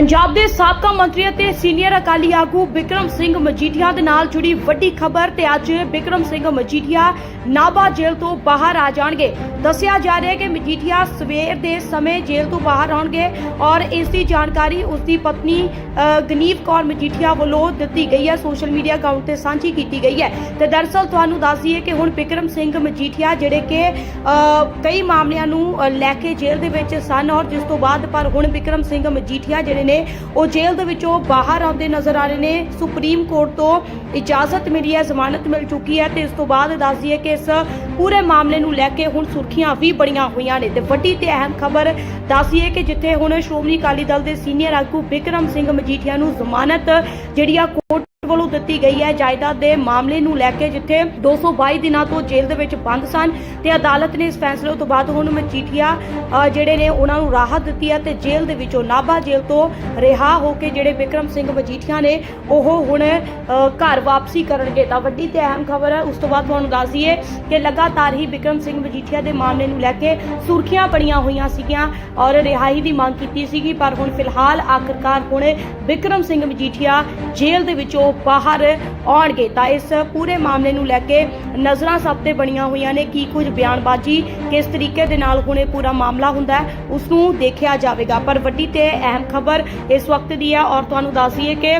ਪੰਜਾਬ ਦੇ ਸਾਬਕਾ ਮੰਤਰੀ ਅਤੇ ਸੀਨੀਅਰ ਅਕਾਲੀ ਆਗੂ ਬਿਕਰਮ ਸਿੰਘ ਮਜੀਠੀਆ ਦੇ ਨਾਲ ਜੁੜੀ ਵੱਡੀ ਖਬਰ ਤੇ ਅੱਜ ਬਿਕਰਮ ਸਿੰਘ ਮਜੀਠੀਆ ਨਾਭਾ ਜੇਲ੍ਹ ਤੋਂ ਬਾਹਰ ਆ ਜਾਣਗੇ। ਦੱਸਿਆ ਜਾ ਰਿਹਾ ਹੈ ਕਿ ਮਜੀਠੀਆ ਸਵੇਰ ਦੇ ਸਮੇਂ ਜੇਲ੍ਹ ਤੋਂ ਬਾਹਰ ਆਉਣਗੇ ਔਰ ਇਸ ਦੀ ਜਾਣਕਾਰੀ ਉਸ ਦੀ ਪਤਨੀ ਅ, ਗਨੀਵ ਕੌਰ ਮਜੀਠੀਆ ਵੱਲੋਂ ਦਿੱਤੀ ਗਈ ਹੈ। ਸੋਸ਼ਲ ਮੀਡੀਆ ਅਕਾਊਂਟ ਤੇ ਸਾਂਝੀ ਕੀਤੀ ਗਈ ਹੈ। ਤੇ ਦਰਅਸਲ ਤੁਹਾਨੂੰ ਦੱਸ ਦਈਏ ਕਿ ਹੁਣ ਬਿਕਰਮ ਸਿੰਘ ਮਜੀਠੀਆ ਜਿਹੜੇ ਕਿ ਕਈ ਮਾਮਲਿਆਂ ਨੂੰ ਲੈ ਕੇ ਜੇਲ੍ਹ ਦੇ ਵਿੱਚ ਸਨ ਔਰ ਜਿਸ ਤੋਂ ਬਾਅਦ ਪਰ ਹੁਣ ਬਿਕਰਮ ਸਿੰਘ ਮਜੀਠੀਆ ਜਿਹੜੇ ਨੇ। ਉਹ ਜੇਲ੍ਹ ਦੇ ਵਿੱਚੋਂ ਬਾਹਰ ਆਉਂਦੇ ਨਜ਼ਰ ਆ ਰਹੇ ਨੇ। ਸੁਪਰੀਮ ਕੋਰਟ ਤੋਂ ਇਜਾਜ਼ਤ ਮਿਲੀ ਹੈ, ਜ਼ਮਾਨਤ ਮਿਲ ਚੁੱਕੀ ਹੈ ਤੇ ਇਸ ਤੋਂ ਬਾਅਦ ਦੱਸਦੀ ਹੈ ਕਿ ਇਸ ਪੂਰੇ ਮਾਮਲੇ ਨੂੰ ਲੈ ਕੇ ਹੁਣ ਸੁਰਖੀਆਂ ਵੀ ਬੜੀਆਂ ਹੋਈਆਂ ਨੇ ਤੇ ਵੱਡੀ ਤੇ ਅਹਿਮ ਖਬਰ ਦੱਸਦੀ ਹੈ ਕਿ ਜਿੱਥੇ ਹੁਣ ਸ਼੍ਰੋਮਣੀ ਅਕਾਲੀ ਦਲ ਦੇ ਸੀਨੀਅਰ ਆਗੂ ਬਿਕਰਮ ਸਿੰਘ ਮਜੀਠੀਆ ਨੂੰ ਜ਼ਮਾਨਤ ਜਿਹੜੀ ਆ ਕੋਰਟ ਵੱਲੋਂ ਦਿੱਤੀ ਗਈ ਹੈ ਜਾਇਦਾਦ ਦੇ ਮਾਮਲੇ ਨੂੰ ਲੈ ਕੇ ਜਿੱਥੇ 222 ਦਿਨਾਂ ਤੋਂ ਜੇਲ੍ਹ ਦੇ ਵਿੱਚ ਬੰਦ ਸਨ ਤੇ ਅਦਾਲਤ ਨੇ ਇਸ ਫੈਸਲੇ ਤੋਂ ਬਾਅਦ ਹੁਣ ਮਜੀਠੀਆ ਜਿਹੜੇ ਨੇ ਉਹਨਾਂ ਨੂੰ ਰਾਹਤ ਦਿੱਤੀ ਹੈ ਤੇ ਜੇਲ੍ਹ ਦੇ ਵਿੱਚੋਂ ਨਾਭਾ ਜੇਲ੍ਹ ਤੋਂ ਰਿਹਾ ਹੋ ਕੇ ਜਿਹੜੇ ਬਿਕਰਮ ਸਿੰਘ ਮਜੀਠੀਆ ਨੇ ਉਹ ਹੁਣ ਘਰ ਵਾਪਸੀ ਕਰਨਗੇ। ਤਾਂ ਵੱਡੀ ਤੇ ਅਹਿਮ ਖਬਰ ਹੈ, ਉਸ ਤੋਂ ਬਾਅਦ ਤੁਹਾਨੂੰ ਦੱਸ ਦਈਏ ਕਿ ਲਗਾਤਾਰ ਹੀ ਬਿਕਰਮ ਸਿੰਘ ਮਜੀਠੀਆ ਦੇ ਮਾਮਲੇ ਨੂੰ ਲੈ ਕੇ ਸੁਰਖੀਆਂ ਬਣੀਆਂ ਹੋਈਆਂ ਸੀਗੀਆਂ ਔਰ ਰਿਹਾਈ ਦੀ ਮੰਗ ਕੀਤੀ ਸੀਗੀ। ਪਰ ਹੁਣ ਫਿਲਹਾਲ ਆਖਰਕਾਰ ਹੁਣ ਬਿਕਰਮ ਸਿੰਘ ਮਜੀਠੀਆ ਜੇਲ੍ਹ ਦੇ ਵਿੱਚੋਂ ਬਾਹਰ ਆਉਣਗੇ ਤਾਂ ਇਸ ਪੂਰੇ ਮਾਮਲੇ ਨੂੰ ਲੈ ਕੇ ਨਜ਼ਰਾਂ ਸਭ ਤੇ ਬਣੀਆਂ ਹੋਈਆਂ ਨੇ ਕੀ ਕੁਝ ਬਿਆਨਬਾਜ਼ੀ ਕਿਸ ਤਰੀਕੇ ਦੇ ਨਾਲ ਹੁਣ ਇਹ ਪੂਰਾ ਮਾਮਲਾ ਹੁੰਦਾ ਹੈ ਉਸ ਨੂੰ ਦੇਖਿਆ ਜਾਵੇਗਾ। ਪਰ ਵੱਡੀ ਤੇ ਅਹਿਮ ਖਬਰ ਇਸ ਵਕਤ ਦੀ ਹੈ ਔਰ ਤੁਹਾਨੂੰ ਦੱਸ ਦਈਏ ਕਿ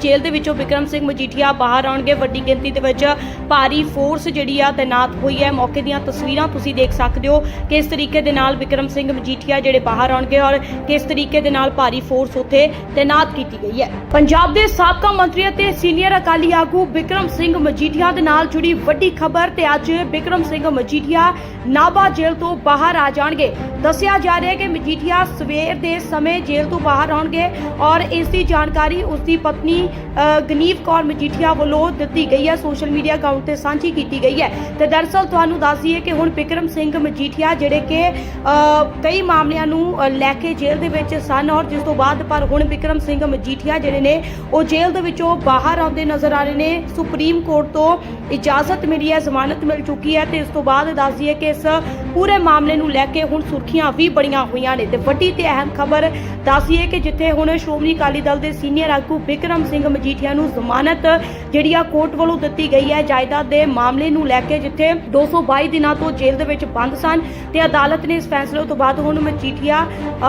ਜੇਲ੍ਹ ਦੇ ਵਿੱਚੋਂ ਵਿਕਰਮ ਸਿੰਘ ਮਜੀਠੀਆ ਬਾਹਰ ਆਉਣਗੇ। ਵੱਡੀ ਗਿਣਤੀ ਦੇ ਵਿੱਚ ਭਾਰੀ ਫੋਰਸ ਜਿਹੜੀ ਆ ਤੈਨਾਤ ਹੋਈ ਹੈ। ਮੌਕੇ ਦੀਆਂ ਤਸਵੀਰਾਂ ਤੁਸੀਂ ਦੇਖ ਸਕਦੇ ਹੋ ਕਿਸ ਤਰੀਕੇ ਦੇ ਨਾਲ ਵਿਕਰਮ ਸਿੰਘ ਮਜੀਠੀਆ ਜਿਹੜੇ ਬਾਹਰ ਆਉਣਗੇ ਔਰ ਕਿਸ ਤਰੀਕੇ ਦੇ ਨਾਲ ਭਾਰੀ ਫੋਰਸ ਉੱਥੇ ਤੈਨਾਤ ਕੀਤੀ ਗਈ ਹੈ। ਪੰਜਾਬ ਦੇ ਸਾਬਕਾ ਮੰਤਰੀ ਅਤੇ ਸੀਨੀਅਰ ਅਕਾਲੀ ਆਗੂ ਵਿਕਰਮ ਸਿੰਘ ਮਜੀਠੀਆ ਦੇ ਨਾਲ ਜੁੜੀ ਵੱਡੀ ਖਬਰ ਤੇ ਅੱਜ ਵਿਕਰਮ ਸਿੰਘ ਮਜੀਠੀਆ ਨਾਭਾ ਜੇਲ੍ਹ ਤੋਂ ਬਾਹਰ ਆ ਜਾਣਗੇ। ਦੱਸਿਆ ਜਾ ਰਿਹਾ ਹੈ ਕਿ ਮਜੀਠੀਆ ਸਵੇਰ ਦੇ ਸਮੇਂ ਜੇਲ੍ਹ ਤੋਂ ਬਾਹਰ ਆਉਣਗੇ ਔਰ ਇਸ ਦੀ ਜਾਣਕਾਰੀ ਉਸ ਦੀ ਪਤਨੀ ਅ, ਗਨੀਵ ਕੌਰ ਮਜੀਠੀਆ ਵੱਲੋਂ ਦਿੱਤੀ ਗਈ ਹੈ ਸੋਸ਼ਲ ਮੀਡੀਆ ਅਕਾਊਂਟ ਤੇ ਸਾਂਝੀ ਕੀਤੀ ਗਈ ਹੈ। ਤੇ ਦਰਅਸਲ ਤੁਹਾਨੂੰ ਦੱਸ ਦਈਏ ਕਿ ਹੁਣ ਬਿਕਰਮ ਸਿੰਘ ਮਜੀਠੀਆ ਜਿਹੜੇ ਕਿ ਅ, ਕਈ ਮਾਮਲਿਆਂ ਨੂੰ ਅ, ਲੈ ਕੇ ਜੇਲ੍ਹ ਦੇ ਵਿੱਚ ਸਨ ਔਰ ਜਿਸ ਤੋਂ ਬਾਅਦ ਪਰ ਹੁਣ ਬਿਕਰਮ ਸਿੰਘ ਮਜੀਠੀਆ ਜਿਹੜੇ ਨੇ ਉਹ ਜੇਲ੍ਹ ਦੇ ਵਿੱਚੋਂ ਬਾਹਰ ਆਉਂਦੇ ਨਜ਼ਰ ਆ ਰਹੇ ਨੇ। ਸੁਪਰੀਮ ਕੋਰਟ ਤੋਂ ਇਜਾਜ਼ਤ ਮਿਲੀ ਹੈ ਜ਼ਮਾਨਤ ਮਿਲ ਚੁੱਕੀ ਹੈ ਤੇ ਇਸ ਤੋਂ ਬਾਅਦ ਦੱਸ ਦਈਏ ਕਿ ਇਸ ਪੂਰੇ ਮਾਮਲੇ ਨੂੰ ਲੈ ਕੇ ਹੁਣ ਸੁਰਖੀਆਂ ਵੀ ਬੜੀਆਂ ਹੋਈਆਂ ਨੇ ਤੇ ਵੱਡੀ ਤੇ ਅਹਿਮ ਖਬਰ ਦੱਸ ਦਈਏ ਕਿ ਜਿੱਥੇ ਹੁਣ ਸ਼੍ਰੋਮਣੀ ਅਕਾਲੀ ਦਲ ਦੇ ਸੀਨੀਅਰ ਆਗੂ ਬਿਕਰਮ ਸਿੰਘ ਮਜੀਠੀਆ ਨੂੰ ਜ਼ਮਾਨਤ ਜਿਹੜੀ ਆ ਕੋਰਟ ਵੱਲੋਂ ਦਿੱਤੀ ਗਈ ਹੈ, ਜਾਇਦਾਦ ਦੇ ਮਾਮਲੇ ਨੂੰ ਲੈ ਕੇ ਜਿੱਥੇ 222 ਦਿਨਾਂ ਤੋਂ ਜੇਲ੍ਹ ਦੇ ਵਿੱਚ ਬੰਦ ਸਨ ਤੇ ਅਦਾਲਤ ਨੇ ਇਸ ਫੈਸਲੇ ਤੋਂ ਬਾਅਦ ਹੁਣ ਮਜੀਠੀਆ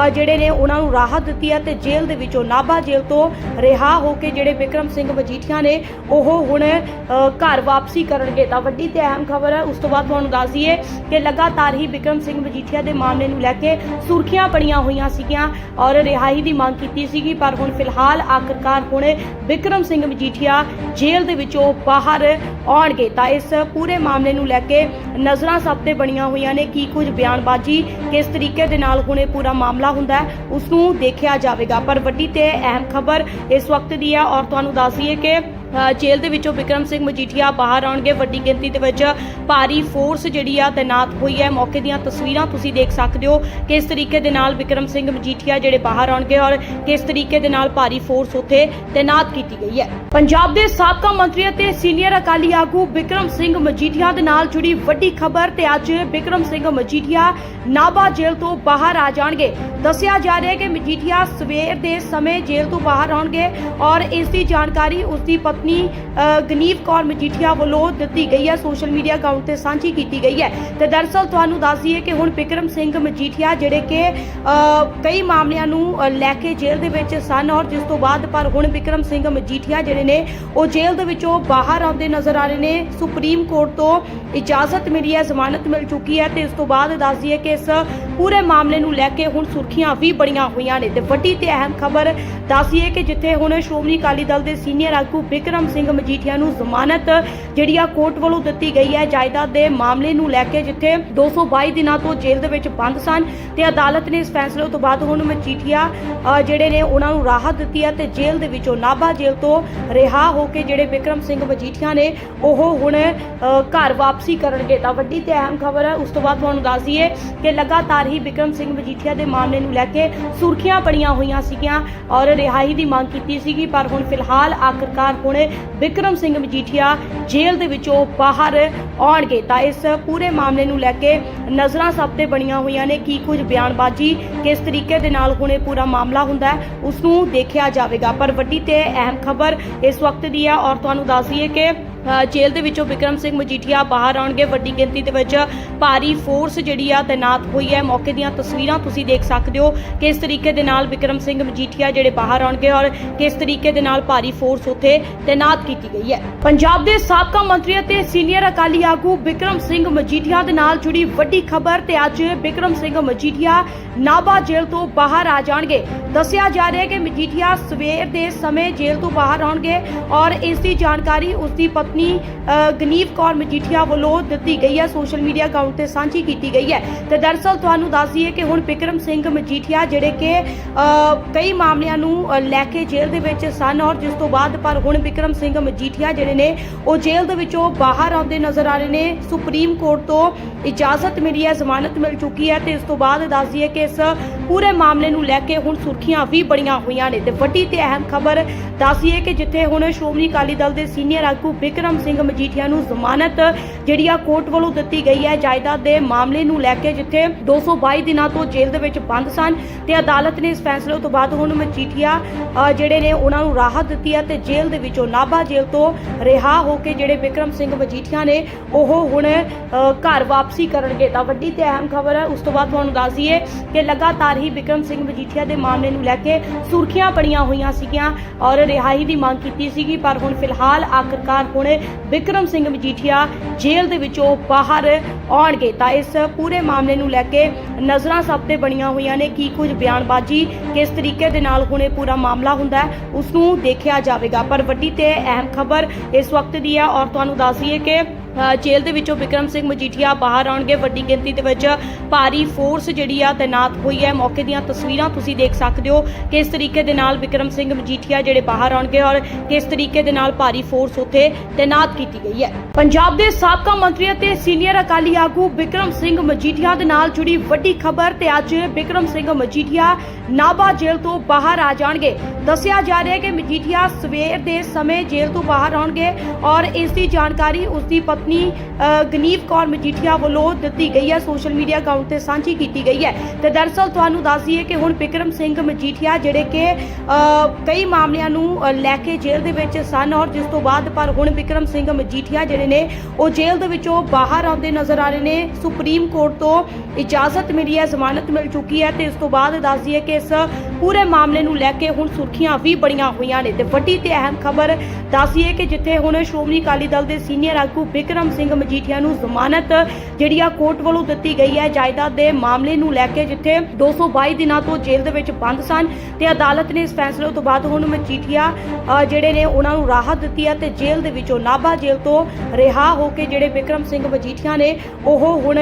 ਜਿਹੜੇ ਨੇ ਉਹਨਾਂ ਨੂੰ ਰਾਹਤ ਦਿੱਤੀ ਹੈ ਤੇ ਜੇਲ੍ਹ ਦੇ ਵਿੱਚੋਂ ਨਾਭਾ ਜੇਲ੍ਹ ਤੋਂ ਰਿਹਾ ਹੋ ਕੇ ਜਿਹੜੇ ਬਿਕਰਮ ਸਿੰਘ ਮਜੀਠੀਆ ਨੇ ਉਹ ਹੁਣ ਘਰ ਵਾਪਸੀ ਕਰਨਗੇ। ਤਾਂ ਵੱਡੀ ਤੇ ਅਹਿਮ ਖਬਰ ਹੈ, ਉਸ ਤੋਂ ਬਾਅਦ ਤੁਹਾਨੂੰ ਦੱਸ ਦਈਏ ਕਿ ਲਗਾਤਾਰ ਹੀ ਬਿਕਰਮ ਸਿੰਘ ਮਜੀਠੀਆ ਦੇ ਮਾਮਲੇ ਨੂੰ ਲੈ ਕੇ ਸੁਰਖੀਆਂ ਬਣੀਆਂ ਹੋਈਆਂ ਸੀਗੀਆਂ ਔਰ ਰਿਹਾਈ ਦੀ ਮੰਗ ਕੀਤੀ ਸੀਗੀ, ਪਰ ਹੁਣ ਫਿਲਹਾਲ ਆਖਰਕਾਰ ਹੁਣ ਬਿਕਰਮ ਸਿੰਘ ਮਜੀਠੀਆ ਜੇਲ੍ਹ ਦੇ ਵਿੱਚੋਂ ਬਾਹਰ ਆਉਣਗੇ। ਤਾਂ ਇਸ ਪੂਰੇ ਮਾਮਲੇ ਨੂੰ ਲੈ ਕੇ ਨਜ਼ਰਾਂ ਸਭ ਤੇ ਬਣੀਆਂ ਹੋਈਆਂ ਨੇ, ਕੀ ਕੁਝ ਬਿਆਨਬਾਜ਼ੀ, ਕਿਸ ਤਰੀਕੇ ਦੇ ਨਾਲ ਹੁਣ ਇਹ ਪੂਰਾ ਮਾਮਲਾ ਹੁੰਦਾ ਹੈ, ਉਸ ਨੂੰ ਦੇਖਿਆ ਜਾਵੇਗਾ। ਪਰ ਵੱਡੀ ਤੇ ਅਹਿਮ ਖਬਰ ਇਸ ਵਕਤ ਦੀ ਹੈ ਔਰ ਤੁਹਾਨੂੰ ਦੱਸ ਦਈਏ ਕਿ ਜੇਲ੍ਹ ਦੇ ਵਿੱਚੋਂ ਵਿਕਰਮ ਸਿੰਘ ਮਜੀਠੀਆ ਬਾਹਰ ਆਉਣਗੇ। ਵੱਡੀ ਗਿਣਤੀ ਦੇ ਵਿੱਚ ਭਾਰੀ ਫੋਰਸ ਜਿਹੜੀ ਆ ਤੈਨਾਤ ਹੋਈ ਹੈ। ਮੌਕੇ ਦੀਆਂ ਤਸਵੀਰਾਂ ਤੁਸੀਂ ਦੇਖ ਸਕਦੇ ਹੋ ਕਿਸ ਤਰੀਕੇ ਦੇ ਨਾਲ ਵਿਕਰਮ ਸਿੰਘ ਮਜੀਠੀਆ ਜਿਹੜੇ ਬਾਹਰ ਆਉਣਗੇ ਔਰ ਕਿਸ ਤਰੀਕੇ ਦੇ ਨਾਲ ਭਾਰੀ ਫੋਰਸ ਉੱਥੇ ਤੈਨਾਤ ਕੀਤੀ ਗਈ ਹੈ। ਪੰਜਾਬ ਦੇ ਸਾਬਕਾ ਮੰਤਰੀ ਅਤੇ ਸੀਨੀਅਰ ਅਕਾਲੀ ਆਗੂ ਵਿਕਰਮ ਸਿੰਘ ਮਜੀਠੀਆ ਦੇ ਨਾਲ ਜੁੜੀ ਵੱਡੀ ਖਬਰ ਤੇ ਅੱਜ ਵਿਕਰਮ ਸਿੰਘ ਮਜੀਠੀਆ ਨਾਭਾ ਜੇਲ੍ਹ ਤੋਂ ਬਾਹਰ ਆ ਜਾਣਗੇ। ਦੱਸਿਆ ਜਾ ਰਿਹਾ ਹੈ ਕਿ ਮਜੀਠੀਆ ਸਵੇਰ ਦੇ ਸਮੇਂ ਜੇਲ੍ਹ ਤੋਂ ਬਾਹਰ ਆਉਣਗੇ ਔਰ ਇਸ ਦੀ ਜਾਣਕਾਰੀ, ਉਸ ਦੀ ਪਤਨੀ ਅ, ਗਨੀਵ ਕੌਰ ਮਜੀਠੀਆ ਵੱਲੋਂ ਦਿੱਤੀ ਗਈ ਹੈ ਸੋਸ਼ਲ ਮੀਡੀਆ ਅਕਾਊਂਟ ਤੇ ਸਾਂਝੀ ਕੀਤੀ ਗਈ ਹੈ। ਤੇ ਦਰਅਸਲ ਤੁਹਾਨੂੰ ਦੱਸ ਦਈਏ ਕਿ ਹੁਣ ਬਿਕਰਮ ਸਿੰਘ ਮਜੀਠੀਆ ਜਿਹੜੇ ਕਿ ਅ, ਕਈ ਮਾਮਲਿਆਂ ਨੂੰ ਅ, ਲੈ ਕੇ ਜੇਲ੍ਹ ਦੇ ਵਿੱਚ ਸਨ ਔਰ ਜਿਸ ਤੋਂ ਬਾਅਦ ਪਰ ਹੁਣ ਬਿਕਰਮ ਸਿੰਘ ਮਜੀਠੀਆ ਜਿਹੜੇ ਨੇ ਉਹ ਜੇਲ੍ਹ ਦੇ ਵਿੱਚੋਂ ਬਾਹਰ ਆਉਂਦੇ ਨਜ਼ਰ ਆ ਰਹੇ ਨੇ। ਸੁਪਰੀਮ ਕੋਰਟ ਤੋਂ ਇਜਾਜ਼ਤ ਮਿਲੀ ਹੈ ਜ਼ਮਾਨਤ ਮਿਲ ਚੁੱਕੀ ਹੈ ਤੇ ਇਸ ਤੋਂ ਬਾਅਦ ਦੱਸ ਦਈਏ ਕਿ ਇਸ ਪੂਰੇ ਮਾਮਲੇ ਨੂੰ ਲੈ ਕੇ ਹੁਣ ਸੁਰਖੀਆਂ ਵੀ ਬੜੀਆਂ ਹੋਈਆਂ ਨੇ ਤੇ ਵੱਡੀ ਤੇ ਅਹਿਮ ਖਬਰ ਦੱਸ ਦਈਏ ਕਿ ਜਿੱਥੇ ਹੁਣ ਸ਼੍ਰੋਮਣੀ ਅਕਾਲੀ ਦਲ ਦੇ ਸੀਨੀਅਰ ਆਗੂ ਬਿਕਰਮ ਸਿੰਘ ਮਜੀਠੀਆ ਨੂੰ ਜ਼ਮਾਨਤ ਜਿਹੜੀ ਆ ਕੋਰਟ ਵੱਲੋਂ ਦਿੱਤੀ ਗਈ ਹੈ, ਜਾਇਦਾਦ ਦੇ ਮਾਮਲੇ ਨੂੰ ਲੈ ਕੇ ਜਿੱਥੇ 222 ਦਿਨਾਂ ਤੋਂ ਜੇਲ੍ਹ ਦੇ ਵਿੱਚ ਬੰਦ ਸਨ ਤੇ ਅਦਾਲਤ ਨੇ ਇਸ ਫੈਸਲੇ ਤੋਂ ਬਾਅਦ ਹੁਣ ਮਜੀਠੀਆ ਜਿਹੜੇ ਨੇ ਉਹਨਾਂ ਨੂੰ ਰਾਹਤ ਦਿੱਤੀ ਹੈ ਤੇ ਜੇਲ੍ਹ ਦੇ ਵਿੱਚੋਂ ਨਾਭਾ ਜੇਲ੍ਹ ਤੋਂ ਰਿਹਾ ਹੋ ਕੇ ਜਿਹੜੇ ਬਿਕਰਮ ਸਿੰਘ ਮਜੀਠੀਆ ਨੇ ਉਹ ਹੁਣ ਘਰ ਵਾਪਸੀ ਕਰਨਗੇ। ਤਾਂ ਵੱਡੀ ਤੇ ਅਹਿਮ ਖਬਰ ਹੈ, ਉਸ ਤੋਂ ਬਾਅਦ ਤੁਹਾਨੂੰ ਦੱਸ ਦਈਏ ਕਿ ਲਗਾਤਾਰ ਲਗਾਤਾਰ ਹੀ ਵਿਕਰਮ ਸਿੰਘ ਮਜੀਠੀਆ ਦੇ ਮਾਮਲੇ ਨੂੰ ਲੈ ਕੇ ਸੁਰਖੀਆਂ ਬਣੀਆਂ ਹੋਈਆਂ ਸੀਗੀਆਂ ਔਰ ਰਿਹਾਈ ਦੀ ਮੰਗ ਕੀਤੀ ਸੀਗੀ, ਪਰ ਹੁਣ ਫਿਲਹਾਲ ਆਖਰਕਾਰ ਹੁਣ ਵਿਕਰਮ ਸਿੰਘ ਮਜੀਠੀਆ ਜੇਲ੍ਹ ਦੇ ਵਿੱਚੋਂ ਬਾਹਰ ਆਉਣਗੇ। ਤਾਂ ਇਸ ਪੂਰੇ ਮਾਮਲੇ ਨੂੰ ਲੈ ਕੇ ਨਜ਼ਰਾਂ ਸਭ ਤੇ ਬਣੀਆਂ ਹੋਈਆਂ ਨੇ ਕੀ ਕੁਝ ਬਿਆਨਬਾਜ਼ੀ, ਕਿਸ ਤਰੀਕੇ ਦੇ ਨਾਲ ਹੁਣ ਇਹ ਪੂਰਾ ਮਾਮਲਾ ਹੁੰਦਾ ਹੈ, ਉਸ ਨੂੰ ਦੇਖਿਆ ਜਾਵੇਗਾ। ਪਰ ਵੱਡੀ ਤੇ ਅਹਿਮ ਖਬਰ ਇਸ ਵਕਤ ਦੀ ਹੈ ਔਰ ਤੁਹਾਨੂੰ ਦੱਸ ਦਈਏ ਕਿ ਜੇਲ੍ਹ ਦੇ ਵਿੱਚੋਂ ਵਿਕਰਮ ਸਿੰਘ ਮਜੀਠੀਆ ਬਾਹਰ ਆਉਣਗੇ। ਵੱਡੀ ਗਿਣਤੀ ਦੇ ਵਿੱਚ ਭਾਰੀ ਫੋਰਸ ਜਿਹੜੀ ਆ ਤੈਨਾਤ ਹੋਈ ਹੈ। ਮੌਕੇ ਦੀਆਂ ਤਸਵੀਰਾਂ ਤੁਸੀਂ ਦੇਖ ਸਕਦੇ ਹੋ ਕਿਸ ਤਰੀਕੇ ਦੇ ਨਾਲ ਵਿਕਰਮ ਸਿੰਘ ਮਜੀਠੀਆ ਜਿਹੜੇ ਬਾਹਰ ਆਉਣਗੇ ਔਰ ਕਿਸ ਤਰੀਕੇ ਦੇ ਨਾਲ ਭਾਰੀ ਫੋਰਸ ਉੱਥੇ ਤੈਨਾਤ ਕੀਤੀ ਗਈ ਹੈ। ਪੰਜਾਬ ਦੇ ਸਾਬਕਾ ਮੰਤਰੀ ਅਤੇ ਸੀਨੀਅਰ ਅਕਾਲੀ ਆਗੂ ਵਿਕਰਮ ਸਿੰਘ ਮਜੀਠੀਆ ਦੇ ਨਾਲ ਜੁੜੀ ਵੱਡੀ ਖਬਰ ਤੇ ਅੱਜ ਵਿਕਰਮ ਸਿੰਘ ਮਜੀਠੀਆ ਨਾਭਾ ਜੇਲ੍ਹ ਤੋਂ ਬਾਹਰ ਆ ਜਾਣਗੇ। ਦੱਸਿਆ ਜਾ ਰਿਹਾ ਹੈ ਕਿ ਮਜੀਠੀਆ ਸਵੇਰ ਦੇ ਸਮੇਂ ਜੇਲ੍ਹ ਤੋਂ ਬਾਹਰ ਆਉਣਗੇ ਔਰ ਇਸ ਦੀ ਜਾਣਕਾਰੀ ਉਸ ਦੀ ਪਤਨੀ ਅ, ਗਨੀਵ ਕੌਰ ਮਜੀਠੀਆ ਵੱਲੋਂ ਦਿੱਤੀ ਗਈ ਹੈ ਸੋਸ਼ਲ ਮੀਡੀਆ ਅਕਾਊਂਟ ਤੇ ਸਾਂਝੀ ਕੀਤੀ ਗਈ ਹੈ। ਤੇ ਦਰਅਸਲ ਤੁਹਾਨੂੰ ਦੱਸ ਦਈਏ ਕਿ ਹੁਣ ਵਿਕਰਮ ਸਿੰਘ ਮਜੀਠੀਆ ਜਿਹੜੇ ਕਿ ਅ, ਕਈ ਮਾਮਲਿਆਂ ਨੂੰ ਅ, ਲੈ ਕੇ ਜੇਲ੍ਹ ਦੇ ਵਿੱਚ ਸਨ ਔਰ ਜਿਸ ਤੋਂ ਬਾਅਦ ਪਰ ਹੁਣ ਵਿਕਰਮ ਸਿੰਘ ਮਜੀਠੀਆ ਜਿਹੜੇ ਨੇ ਉਹ ਜੇਲ੍ਹ ਦੇ ਵਿੱਚੋਂ ਬਾਹਰ ਆਉਂਦੇ ਨਜ਼ਰ ਆ ਰਹੇ ਨੇ। ਸੁਪਰੀਮ ਕੋਰਟ ਤੋਂ ਇਜਾਜ਼ਤ ਮਿਲੀ ਹੈ ਜ਼ਮਾਨਤ ਮਿਲ ਚੁੱਕੀ ਹੈ ਤੇ ਇਸ ਤੋਂ ਬਾਅਦ ਦੱਸ ਦਈਏ ਕਿ ਇਸ ਪੂਰੇ ਮਾਮਲੇ ਨੂੰ ਲੈ ਕੇ ਹੁਣ ਸੁਰਖੀਆਂ ਵੀ ਬੜੀਆਂ ਹੋਈਆਂ ਨੇ। ਤੇ ਵੱਡੀ ਤੇ ਅਹਿਮ ਖਬਰ ਦੱਸ ਦਈਏ ਕਿ ਜਿੱਥੇ ਹੁਣ ਸ਼੍ਰੋਮਣੀ ਅਕਾਲੀ ਦਲ ਦੇ ਸੀਨੀਅਰ ਆਗੂ ਵਿਕਰਮ ਸਿੰਘ ਮਜੀਠੀਆ ਨੂੰ ਜ਼ਮਾਨਤ ਜਿਹੜੀ ਆ ਕੋਰਟ ਵੱਲੋਂ ਦਿੱਤੀ ਗਈ ਹੈ। ਜਾਇਦਾਦ ਦੇ ਮਾਮਲੇ ਨੂੰ ਲੈ ਕੇ ਜਿੱਥੇ 222 ਦਿਨਾਂ ਤੋਂ ਜੇਲ੍ਹ ਦੇ ਵਿੱਚ ਬੰਦ ਸਨ ਤੇ ਅਦਾਲਤ ਨੇ ਇਸ ਫੈਸਲੇ ਤੋਂ ਬਾਅਦ ਹੁਣ ਮਜੀਠੀਆ ਜਿਹੜੇ ਨੇ ਉਹਨਾਂ ਨੂੰ ਰਾਹਤ ਦਿੱਤੀ ਹੈ ਤੇ ਜੇਲ੍ਹ ਦੇ ਵਿੱਚੋਂ ਨਾਭਾ ਜੇਲ੍ਹ ਤੋਂ ਰਿਹਾ ਹੋ ਕੇ ਜਿਹੜੇ ਵਿਕਰਮ ਸਿੰਘ ਮਜੀਠੀਆ ਨੇ ਉਹ ਹੁਣ ਘਰ ਵਾਪਸੀ ਕਰਨਗੇ। ਤਾਂ ਵੱਡੀ ਤੇ ਅਹਿਮ ਖਬਰ ਹੈ, ਉਸ ਤੋਂ ਬਾਅਦ ਤੁਹਾਨੂੰ ਦੱਸ ਦਈਏ ਕਿ ਲਗਾਤਾਰ ਹੀ ਵਿਕਰਮ ਸਿੰਘ ਮਜੀਠੀਆ ਦੇ ਮਾਮਲੇ ਨੂੰ ਲੈ ਕੇ ਸੁਰਖੀਆਂ ਬਣੀਆਂ ਹੋਈਆਂ ਸੀਗੀਆਂ ਔਰ ਰਿਹਾਈ ਦੀ ਮੰਗ ਕੀਤੀ ਸੀਗੀ, ਪਰ ਹੁਣ ਫਿਲਹਾਲ ਆਖਰਕਾਰ ਹੁਣ ਵਿਕਰਮ ਸਿੰਘ ਮਜੀਠੀਆ ਜੇਲ੍ਹ ਦੇ ਵਿੱਚੋਂ ਬਾਹਰ ਆਉਣਗੇ। ਤਾਂ ਇਸ ਪੂਰੇ ਮਾਮਲੇ ਨੂੰ ਲੈ ਕੇ ਨਜ਼ਰਾਂ ਸਭ ਤੇ ਬਣੀਆਂ ਹੋਈਆਂ ਨੇ ਕੀ ਕੁਝ ਬਿਆਨਬਾਜ਼ੀ ਕਿਸ ਤਰੀਕੇ ਦੇ ਨਾਲ ਹੁਣੇ ਪੂਰਾ ਮਾਮਲਾ ਹੁੰਦਾ ਹੈ ਉਸ ਨੂੰ ਦੇਖਿਆ ਜਾਵੇਗਾ। ਪਰ ਵੱਡੀ ਤੇ ਅਹਿਮ ਖਬਰ ਇਸ ਵਕਤ ਦੀ ਹੈ ਔਰ ਤੁਹਾਨੂੰ ਦੱਸ ਦਈਏ ਕਿ ਜੇਲ੍ਹ ਦੇ ਵਿੱਚੋਂ ਵਿਕਰਮ ਸਿੰਘ ਮਜੀਠੀਆ ਬਾਹਰ ਆਉਣਗੇ। ਵੱਡੀ ਗਿਣਤੀ ਦੇ ਵਿੱਚ ਭਾਰੀ ਫੋਰਸ ਜਿਹੜੀ ਆ ਤੈਨਾਤ ਹੋਈ ਹੈ। ਮੌਕੇ ਦੀਆਂ ਤਸਵੀਰਾਂ ਤੁਸੀਂ ਦੇਖ ਸਕਦੇ ਹੋ ਕਿਸ ਤਰੀਕੇ ਦੇ ਨਾਲ ਵਿਕਰਮ ਸਿੰਘ ਮਜੀਠੀਆ ਜਿਹੜੇ ਬਾਹਰ ਆਉਣਗੇ ਔਰ ਕਿਸ ਤਰੀਕੇ ਦੇ ਨਾਲ ਭਾਰੀ ਫੋਰਸ ਉੱਥੇ ਤੈਨਾਤ ਕੀਤੀ ਗਈ ਹੈ। ਪੰਜਾਬ ਦੇ ਸਾਬਕਾ ਮੰਤਰੀ ਅਤੇ ਸੀਨੀਅਰ ਅਕਾਲੀ ਆਗੂ ਵਿਕਰਮ ਸਿੰਘ ਮਜੀਠੀਆ ਦੇ ਨਾਲ ਜੁੜੀ ਵੱਡੀ ਖਬਰ ਤੇ ਅੱਜ ਵਿਕਰਮ ਸਿੰਘ ਮਜੀਠੀਆ ਨਾਭਾ ਜੇਲ੍ਹ ਤੋਂ ਬਾਹਰ ਆ ਜਾਣਗੇ। ਦੱਸਿਆ ਜਾ ਰਿਹਾ ਹੈ ਕਿ ਮਜੀਠੀਆ ਸਵੇਰ ਦੇ ਸਮੇਂ ਜੇਲ੍ਹ ਤੋਂ ਬਾਹਰ ਆਉਣਗੇ ਔਰ ਇਸ ਦੀ ਜਾਣਕਾਰੀ ਉਸ ਦੀ ਪਤਨੀ ਅ, ਗਨੀਵ ਕੌਰ ਮਜੀਠੀਆ ਵੱਲੋਂ ਦਿੱਤੀ ਗਈ ਹੈ ਸੋਸ਼ਲ ਮੀਡੀਆ ਅਕਾਊਂਟ ਤੇ ਸਾਂਝੀ ਕੀਤੀ ਗਈ ਹੈ। ਤੇ ਦਰਅਸਲ ਤੁਹਾਨੂੰ ਦੱਸ ਦਈਏ ਕਿ ਹੁਣ ਵਿਕਰਮ ਸਿੰਘ ਮਜੀਠੀਆ ਜਿਹੜੇ ਕਿ ਕਈ ਮਾਮਲਿਆਂ ਨੂੰ ਲੈ ਕੇ ਜੇਲ੍ਹ ਦੇ ਵਿੱਚ ਸਨ ਔਰ ਜਿਸ ਤੋਂ ਬਾਅਦ ਪਰ ਹੁਣ ਵਿਕਰਮ ਸਿੰਘ ਮਜੀਠੀਆ ਜਿਹੜੇ ਨੇ ਉਹ ਜੇਲ੍ਹ ਦੇ ਵਿੱਚੋਂ ਬਾਹਰ ਆਉਂਦੇ ਨਜ਼ਰ ਆ ਰਹੇ ਨੇ। ਸੁਪਰੀਮ ਕੋਰਟ ਤੋਂ ਇਜਾਜ਼ਤ ਮਿਲੀ ਹੈ ਜ਼ਮਾਨਤ ਮਿਲ ਚੁੱਕੀ ਹੈ ਤੇ ਇਸ ਤੋਂ ਬਾਅਦ ਦੱਸ ਦਈਏ ਕਿ ਇਸ ਪੂਰੇ ਮਾਮਲੇ ਨੂੰ ਲੈ ਕੇ ਹੁਣ ਸੁਰਖੀਆਂ ਵੀ ਬੜੀਆਂ ਹੋਈਆਂ ਨੇ। ਤੇ ਵੱਡੀ ਤੇ ਅਹਿਮ ਖਬਰ ਦੱਸ ਦਈਏ ਕਿ ਜਿੱਥੇ ਹੁਣ ਸ਼੍ਰੋਮਣੀ ਅਕਾਲੀ ਦਲ ਦੇ ਸੀਨੀਅਰ ਆਗੂ ਵਿਕਰਮ ਸਿੰਘ ਮਜੀਠੀਆ ਨੂੰ ਜ਼ਮਾਨਤ ਜਿਹੜੀ ਆ ਕੋਰਟ ਵੱਲੋਂ ਦਿੱਤੀ ਗਈ ਹੈ। ਜਾਇਦਾਦ ਦੇ ਮਾਮਲੇ ਨੂੰ ਲੈ ਕੇ ਜਿੱਥੇ 222 ਦਿਨਾਂ ਤੋਂ ਜੇਲ੍ਹ ਦੇ ਵਿੱਚ ਬੰਦ ਸਨ ਤੇ ਅਦਾਲਤ ਨੇ ਇਸ ਫੈਸਲੇ ਤੋਂ ਬਾਅਦ ਹੁਣ ਮਜੀਠੀਆ ਜਿਹੜੇ ਨੇ ਉਹਨਾਂ ਨੂੰ ਰਾਹਤ ਦਿੱਤੀ ਹੈ ਤੇ ਜੇਲ੍ਹ ਦੇ ਵਿੱਚੋਂ ਨਾਭਾ ਜੇਲ੍ਹ ਤੋਂ ਰਿਹਾ ਹੋ ਕੇ ਜਿਹੜੇ ਵਿਕਰਮ ਸਿੰਘ ਮਜੀਠੀਆ ਨੇ ਉਹ ਹੁਣ